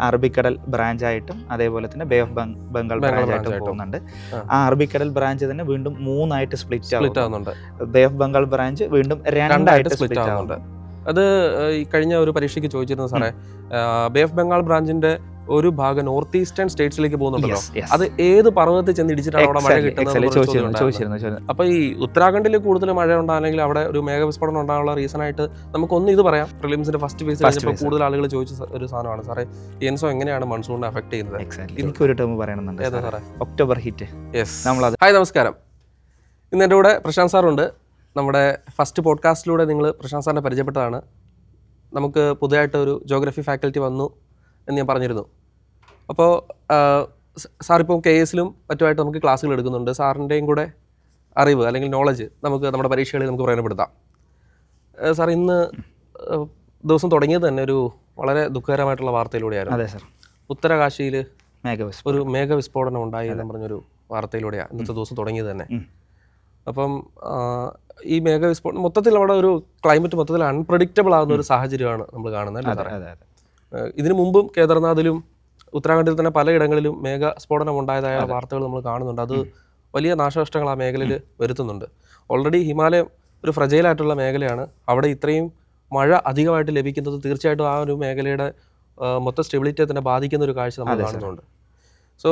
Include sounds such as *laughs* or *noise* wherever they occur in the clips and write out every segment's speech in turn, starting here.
അറബിക്കടൽ ബ്രാഞ്ച് ആയിട്ടും അതേപോലെ തന്നെ ബേ ഓഫ് ബംഗാൾ ബ്രാഞ്ച് ആയിട്ടും പോകുന്നുണ്ട്. ആ. അറബിക്കടൽ ബ്രാഞ്ച് തന്നെ വീണ്ടും മൂന്നായിട്ട് സ്പ്ലിറ്റ് ആവുന്നുണ്ട്. ബേ ഓഫ് ബംഗാൾ ബ്രാഞ്ച് വീണ്ടും രണ്ടായിട്ട് സ്പ്ലിറ്റ് ആവുന്നുണ്ട്. അത് ഈ കഴിഞ്ഞ ഒരു പരീക്ഷയ്ക്ക് ചോദിച്ചിരുന്നു സാറേ. ബേ ഓഫ് ബംഗാൾ ബ്രാഞ്ചിന്റെ ഒരു ഭാഗം നോർത്ത് ഈസ്റ്റേൺ സ്റ്റേറ്റ്സിലേക്ക് പോകുന്നുണ്ടല്ലോ. അത് ഏത് പർവതത്തിൽ ചെന്ന് ഇടിച്ചിട്ടാണ് അവിടെ മഴ കിട്ടുന്നത്. അപ്പൊ ഈ ഉത്തരാഖണ്ഡിൽ കൂടുതൽ മഴ ഉണ്ടാകണമെങ്കിൽ അവിടെ ഒരു മേഘവിസ്ഫോടനം ഉണ്ടാകാനുള്ള റീസൺ ആയിട്ട് നമുക്കൊന്ന് ഇത് പറയാം. പ്രിലിംസിന്റെ ഫസ്റ്റ് ഫേസ് കഴിഞ്ഞപ്പോൾ കൂടുതൽ ആളുകൾ ചോദിച്ച ഒരു സാധനമാണ്. സാറേ എൻസോ എങ്ങനെയാണ് മൺസൂണിനെ അഫക്ട് ചെയ്യുന്നത്? എനിക്ക് ഒരു ടേം പറയണമെന്നുണ്ട് ഒക്ടോബർ ഹിറ്റ് യെസ് നമ്മളത് ഹായ് നമസ്കാരം. ഇന്ന് എന്റെ കൂടെ പ്രശാന്ത് സാറുണ്ട്. നമ്മുടെ ഫസ്റ്റ് പോഡ്കാസ്റ്റിലൂടെ നിങ്ങൾ പ്രശാന്ത് സാറിനെ പരിചയപ്പെട്ടതാണ്. നമുക്ക് പുതിയതായിട്ട് ഒരു ജോഗ്രഫി ഫാക്കൽറ്റി വന്നു എന്ന് ഞാൻ പറഞ്ഞിരുന്നു. അപ്പോൾ സാറിപ്പോൾ കെ എസിലും മറ്റുമായിട്ട് നമുക്ക് ക്ലാസ്സുകൾ എടുക്കുന്നുണ്ട്. സാറിന്റെയും കൂടെ അറിവ് അല്ലെങ്കിൽ നോളജ് നമുക്ക് നമ്മുടെ പരീക്ഷകളിൽ നമുക്ക് പ്രയോജനപ്പെടുത്താം. സാർ ഇന്ന് ദിവസം തുടങ്ങിയത് തന്നെ ഒരു വളരെ ദുഃഖകരമായിട്ടുള്ള വാർത്തയിലൂടെയായിരുന്നു. അതെ സാർ. ഉത്തരകാശിയിൽ ഒരു മേഘവിസ്ഫോടനം ഉണ്ടായി എന്ന് പറഞ്ഞൊരു വാർത്തയിലൂടെയാണ് ഇന്നത്തെ ദിവസം തുടങ്ങിയത് തന്നെ. അപ്പം ഈ മേഘവിസ്ഫോടനം മൊത്തത്തിൽ അവിടെ ഒരു ക്ലൈമറ്റ് മൊത്തത്തിൽ അൺപ്രഡിക്റ്റബിൾ ആകുന്ന ഒരു സാഹചര്യമാണ് നമ്മൾ കാണുന്നത് ഇതിനു മുമ്പും കേദർനാഥിലും ഉത്തരാഖണ്ഡിൽ തന്നെ പലയിടങ്ങളിലും മേഘ സ്ഫോടനം ഉണ്ടായതായ വാർത്തകൾ നമ്മൾ കാണുന്നുണ്ട്. അത് വലിയ നാശനഷ്ടങ്ങൾ ആ മേഖലയിൽ വരുത്തുന്നുണ്ട്. ഓൾറെഡി ഹിമാലയം ഒരു ഫ്രജൈലായിട്ടുള്ള മേഖലയാണ്. അവിടെ ഇത്രയും മഴ അധികമായിട്ട് ലഭിക്കുന്നത് തീർച്ചയായിട്ടും ആ ഒരു മേഖലയുടെ മൊത്തം സ്റ്റെബിലിറ്റിയെ തന്നെ ബാധിക്കുന്ന ഒരു കാഴ്ച നമ്മൾ കാണുന്നുണ്ട്. സോ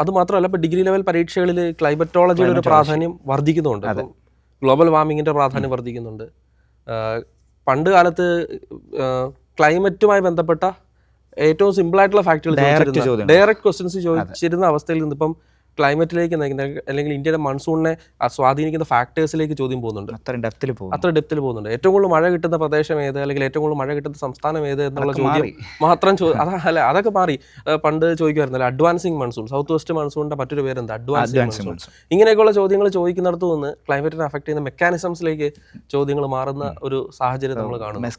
അത് മാത്രമല്ല ഇപ്പോൾ ഡിഗ്രി ലെവൽ പരീക്ഷകളിൽ ക്ലൈമറ്റോളജിയുടെ ഒരു പ്രാധാന്യം വർദ്ധിക്കുന്നുണ്ട്. ഗ്ലോബൽ വാർമിങ്ങിന്റെ പ്രാധാന്യം വർദ്ധിക്കുന്നുണ്ട്. പണ്ട് കാലത്ത് ക്ലൈമറ്റുമായി ബന്ധപ്പെട്ട ഏറ്റവും സിമ്പിൾ ആയിട്ടുള്ള ഫാക്ടുകൾ. ഡയറക്റ്റ് ക്വസ്റ്റ്യൻസ് ചോദിച്ചിരുന്ന അവസ്ഥയിൽ നിന്ന് ഇപ്പം ക്ലൈമറ്റിലേക്ക് നയിക്കുന്ന അല്ലെങ്കിൽ ഇന്ത്യയുടെ മൺസൂണിനെ സ്വാധീനിക്കുന്ന ഫാക്ടേഴ്സിലേക്ക് ചോദ്യം പോകുന്നുണ്ട്. അത്ര ഡെപ്തിൽ പോകും അത്ര ഡെപ്തിൽ പോകുന്നുണ്ട്. ഏറ്റവും കൂടുതൽ മഴ കിട്ടുന്ന പ്രദേശം ഏത്? അല്ലെങ്കിൽ ഏറ്റവും കൂടുതൽ മഴ കിട്ടുന്ന സംസ്ഥാനം ഏത്? എന്നുള്ള ചോദ്യം മാത്രം ചോദ്യം അല്ല അതൊക്കെ മാറി. പണ്ട് ചോദിക്കുമായിരുന്നല്ലോ അഡ്വാൻസിങ് മൺസൂൺ സൗത്ത് വെസ്റ്റ് മൺസൂണിന്റെ മറ്റൊരു പേരെന്താ? അഡ്വാൻസിങ് അഡ്വാൻസ് മൺസൂൺ ഇങ്ങനെയൊക്കെയുള്ള ചോദ്യങ്ങൾ ചോദിക്കുന്നിടത്ത് നിന്ന് ക്ലൈമറ്റിനെ അഫക്ട് ചെയ്യുന്ന മെക്കാനിസംസിലേക്ക് ചോദ്യങ്ങൾ മാറുന്ന ഒരു സാഹചര്യം നമ്മൾ കാണുന്നു.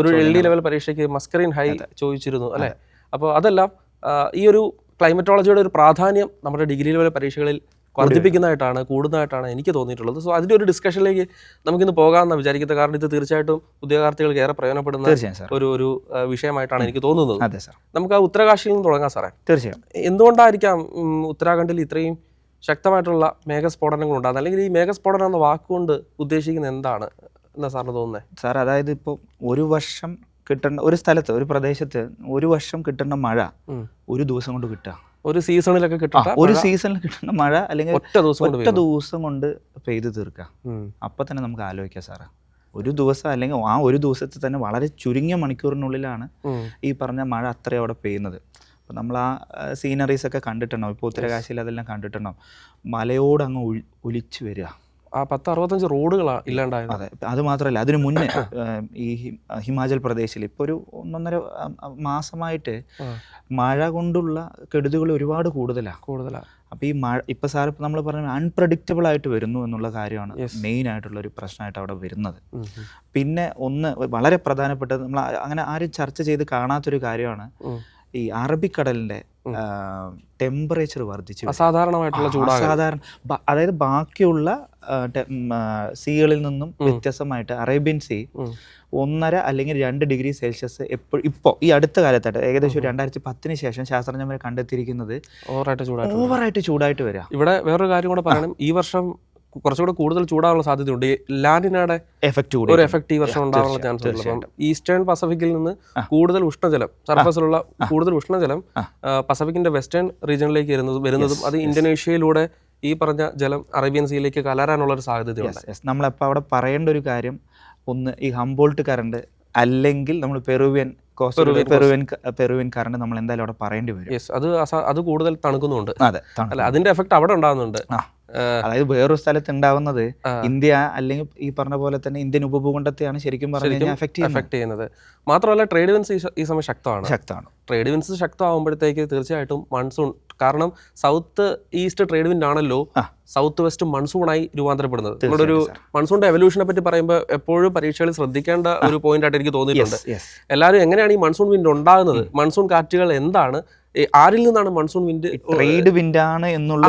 ഒരു എൽ ഡി ലെവൽ പരീക്ഷയ്ക്ക് മസ്കറിൻ ഹൈ ചോദിച്ചിരുന്നു അല്ലെ? അപ്പോൾ അതെല്ലാം ഈ ഒരു ക്ലൈമറ്റോളജിയുടെ ഒരു പ്രാധാന്യം നമ്മുടെ ഡിഗ്രി ലെവൽ പരീക്ഷകളിൽ വർദ്ധിപ്പിക്കുന്നതായിട്ടാണ് കൂടുന്നതായിട്ടാണ് എനിക്ക് തോന്നിയിട്ടുള്ളത്. സോ അതിന്റെ ഒരു ഡിസ്കഷനിലേക്ക് നമുക്കിന്ന് പോകാമെന്ന് വിചാരിക്കുന്നത്. കാരണം ഇത് തീർച്ചയായിട്ടും ഉദ്യോഗാർത്ഥികൾക്ക് ഏറെ പ്രയോജനപ്പെടുന്ന ഒരു ഒരു വിഷയമായിട്ടാണ് എനിക്ക് തോന്നുന്നത്. അതെ സാർ. നമുക്ക് ആ ഉത്തരകാശിയിൽ നിന്ന് തുടങ്ങാം സാറേ. തീർച്ചയായും. എന്തുകൊണ്ടായിരിക്കാം ഉത്തരാഖണ്ഡിൽ ഇത്രയും ശക്തമായിട്ടുള്ള മേഘസ്ഫോടനങ്ങൾ ഉണ്ടാകുന്നത് അല്ലെങ്കിൽ ഈ മേഘസ്ഫോടനം എന്ന വാക്കുകൊണ്ട് ഉദ്ദേശിക്കുന്നത് എന്താണ്? എന്നാ സാറിന് തോന്നുന്നത് സാർ അതായത് ഇപ്പോൾ ഒരു വർഷം കിട്ടേണ്ട ഒരു സ്ഥലത്ത് ഒരു പ്രദേശത്ത് ഒരു വർഷം കിട്ടേണ്ട മഴ ഒരു ദിവസം കൊണ്ട് കിട്ടുക. ഒരു സീസണിലൊക്കെ കിട്ടുക ഒരു സീസണിൽ കിട്ടുന്ന മഴ അല്ലെങ്കിൽ ഒറ്റ ദിവസം കൊണ്ട് ഒറ്റ. ദിവസം കൊണ്ട് പെയ്ത് തീർക്കുക. അപ്പം തന്നെ നമുക്ക് ആലോചിക്കാം സാറേ. ഒരു ദിവസം അല്ലെങ്കിൽ ആ ഒരു ദിവസത്തിൽ തന്നെ വളരെ ചുരുങ്ങിയ മണിക്കൂറിനുള്ളിലാണ് ഈ പറഞ്ഞ മഴ അത്രയും അവിടെ പെയ്യുന്നത്. അപ്പോൾ നമ്മൾ ആ സീനറീസ് ഒക്കെ കണ്ടിട്ടുണ്ടാവും. ഇപ്പോൾ ഉത്തരകാശിയിൽ അതെല്ലാം കണ്ടിട്ടുണ്ടാവും. മലയോട് അങ്ങ് ഒലിച്ചു വരിക. ആ പത്ത് അറുപത്തഞ്ച് റോഡുകളാണ് ഇല്ലാണ്ടായത്. അതെ അത് മാത്രമല്ല അതിനു മുന്നേ ഈ ഹിമാചൽ പ്രദേശിൽ ഇപ്പോൾ ഒരു ഒന്നൊന്നര മാസമായിട്ട് മഴ കൊണ്ടുള്ള കെടുതികൾ ഒരുപാട് കൂടുതലാണ് കൂടുതലാണ് അപ്പോൾ ഈ മഴ ഇപ്പോൾ സാർ ഇപ്പോൾ നമ്മൾ പറഞ്ഞ അൺപ്രഡിക്റ്റബിൾ ആയിട്ട് വരുന്നു എന്നുള്ള കാര്യമാണ് മെയിൻ ആയിട്ടുള്ള ഒരു പ്രശ്നമായിട്ട് അവിടെ വരുന്നത്. പിന്നെ ഒന്ന് വളരെ പ്രധാനപ്പെട്ടത് നമ്മൾ അങ്ങനെ ആരും ചർച്ച ചെയ്ത് കാണാത്തൊരു കാര്യമാണ് ഈ അറബിക്കടലിന്റെ. ടെമ്പറേച്ചർ വർദ്ധിച്ചു അസാധാരണമായിട്ടുള്ള ചൂട് അസാധാരണ അതായത് ബാക്കിയുള്ള സീകളിൽ നിന്നും വ്യത്യസ്തമായിട്ട് അറേബ്യൻ സീ ഒന്നര അല്ലെങ്കിൽ രണ്ട് ഡിഗ്രി സെൽഷ്യസ് എപ്പോഴും ഇപ്പോൾ ഈ അടുത്ത കാലത്തായിട്ട് ഏകദേശം രണ്ടായിരത്തി പത്തിന് ശേഷം ശാസ്ത്രജ്ഞന്മാർ കണ്ടെത്തിയിരിക്കുന്നത് ഓവറായിട്ട് ചൂടായിട്ട് ഓവറായിട്ട് ചൂടായിട്ട് വരിക ഇവിടെ വേറൊരു കാര്യം കൂടെ പറയണം. ഈ വർഷം കുറച്ചുകൂടെ കൂടുതൽ ചൂടാനുള്ള സാധ്യതയുണ്ട്. ലാൻഡിനയുടെ എഫക്റ്റ് ഒരു കൂടി എഫക്റ്റ് ഈ വർഷം ഉണ്ടാകാനുള്ള ചാൻസ് ഉണ്ട് അപ്പം ഈസ്റ്റേൺ പസഫിക്കിൽ നിന്ന് കൂടുതൽ ഉഷ്ണജലം സർഫസിലുള്ള കൂടുതൽ ഉഷ്ണജലം പസഫിക്കിന്റെ വെസ്റ്റേൺ റീജിയനിലേക്ക് വരുന്നതും വരുന്നതും അത് ഇന്തോനേഷ്യയിലൂടെ ഈ പറഞ്ഞ ജലം അറേബ്യൻ സീയിലേക്ക് കലരാനുള്ള ഒരു സാധ്യതയുണ്ട് നമ്മളിപ്പോൾ അവിടെ പറയേണ്ട ഒരു കാര്യം ഒന്ന് ഈ ഹംബോൾട്ട് കറണ്ട് അല്ലെങ്കിൽ നമ്മൾ പെറുവിയൻ പെറുവിയൻ പെറുവിയൻ കറണ്ട് നമ്മൾ എന്തായാലും അവിടെ പറയേണ്ടി വരും. അത് അത് കൂടുതൽ തണുക്കുന്നുണ്ട്. അതെ അല്ല അതിന്റെ എഫക്ട് അവിടെ ഉണ്ടാകുന്നുണ്ട് ആ. അതായത് വേറൊരു സ്ഥലത്ത് ഉണ്ടാവുന്നത് ഇന്ത്യ അല്ലെങ്കിൽ ഈ പറഞ്ഞ പോലെ തന്നെ ഇന്ത്യൻ ഉപഭൂഖണ്ഡത്തെയാണ് ശരിക്കും പറഞ്ഞു കഴിഞ്ഞാൽ എഫക്ട് ചെയ്യുന്നത്. മാത്രമല്ല ട്രേഡ് വിൻസ് ഈ സമയം ശക്തമാണ്. ശക്തമാണ്. ട്രേഡ് വിൻസ് ശക്തമാകുമ്പോഴത്തേക്ക് തീർച്ചയായിട്ടും മൺസൂൺ കാരണം സൗത്ത് ഈസ്റ്റ് ട്രേഡ് വിൻഡ് ആണല്ലോ സൗത്ത് വെസ്റ്റ് മൺസൂണായി രൂപാന്തരപ്പെടുന്നത്. നമ്മുടെ ഒരു മൺസൂണിന്റെ എവല്യൂഷനെ പറ്റി പറയുമ്പോൾ എപ്പോഴും പരീക്ഷകളിൽ ശ്രദ്ധിക്കേണ്ട ഒരു പോയിന്റ് ആയിട്ട് എനിക്ക് തോന്നിയിട്ടുണ്ട്. എല്ലാവരും എങ്ങനെയാണ് ഈ മൺസൂൺ വിൻഡ് ഉണ്ടാകുന്നത്? മൺസൂൺ കാറ്റുകൾ എന്താണ്? ആരിൽ നിന്നാണ് മൺസൂൺ വിൻഡ് ട്രേഡ് വിൻഡ് ആണ് എന്നുള്ള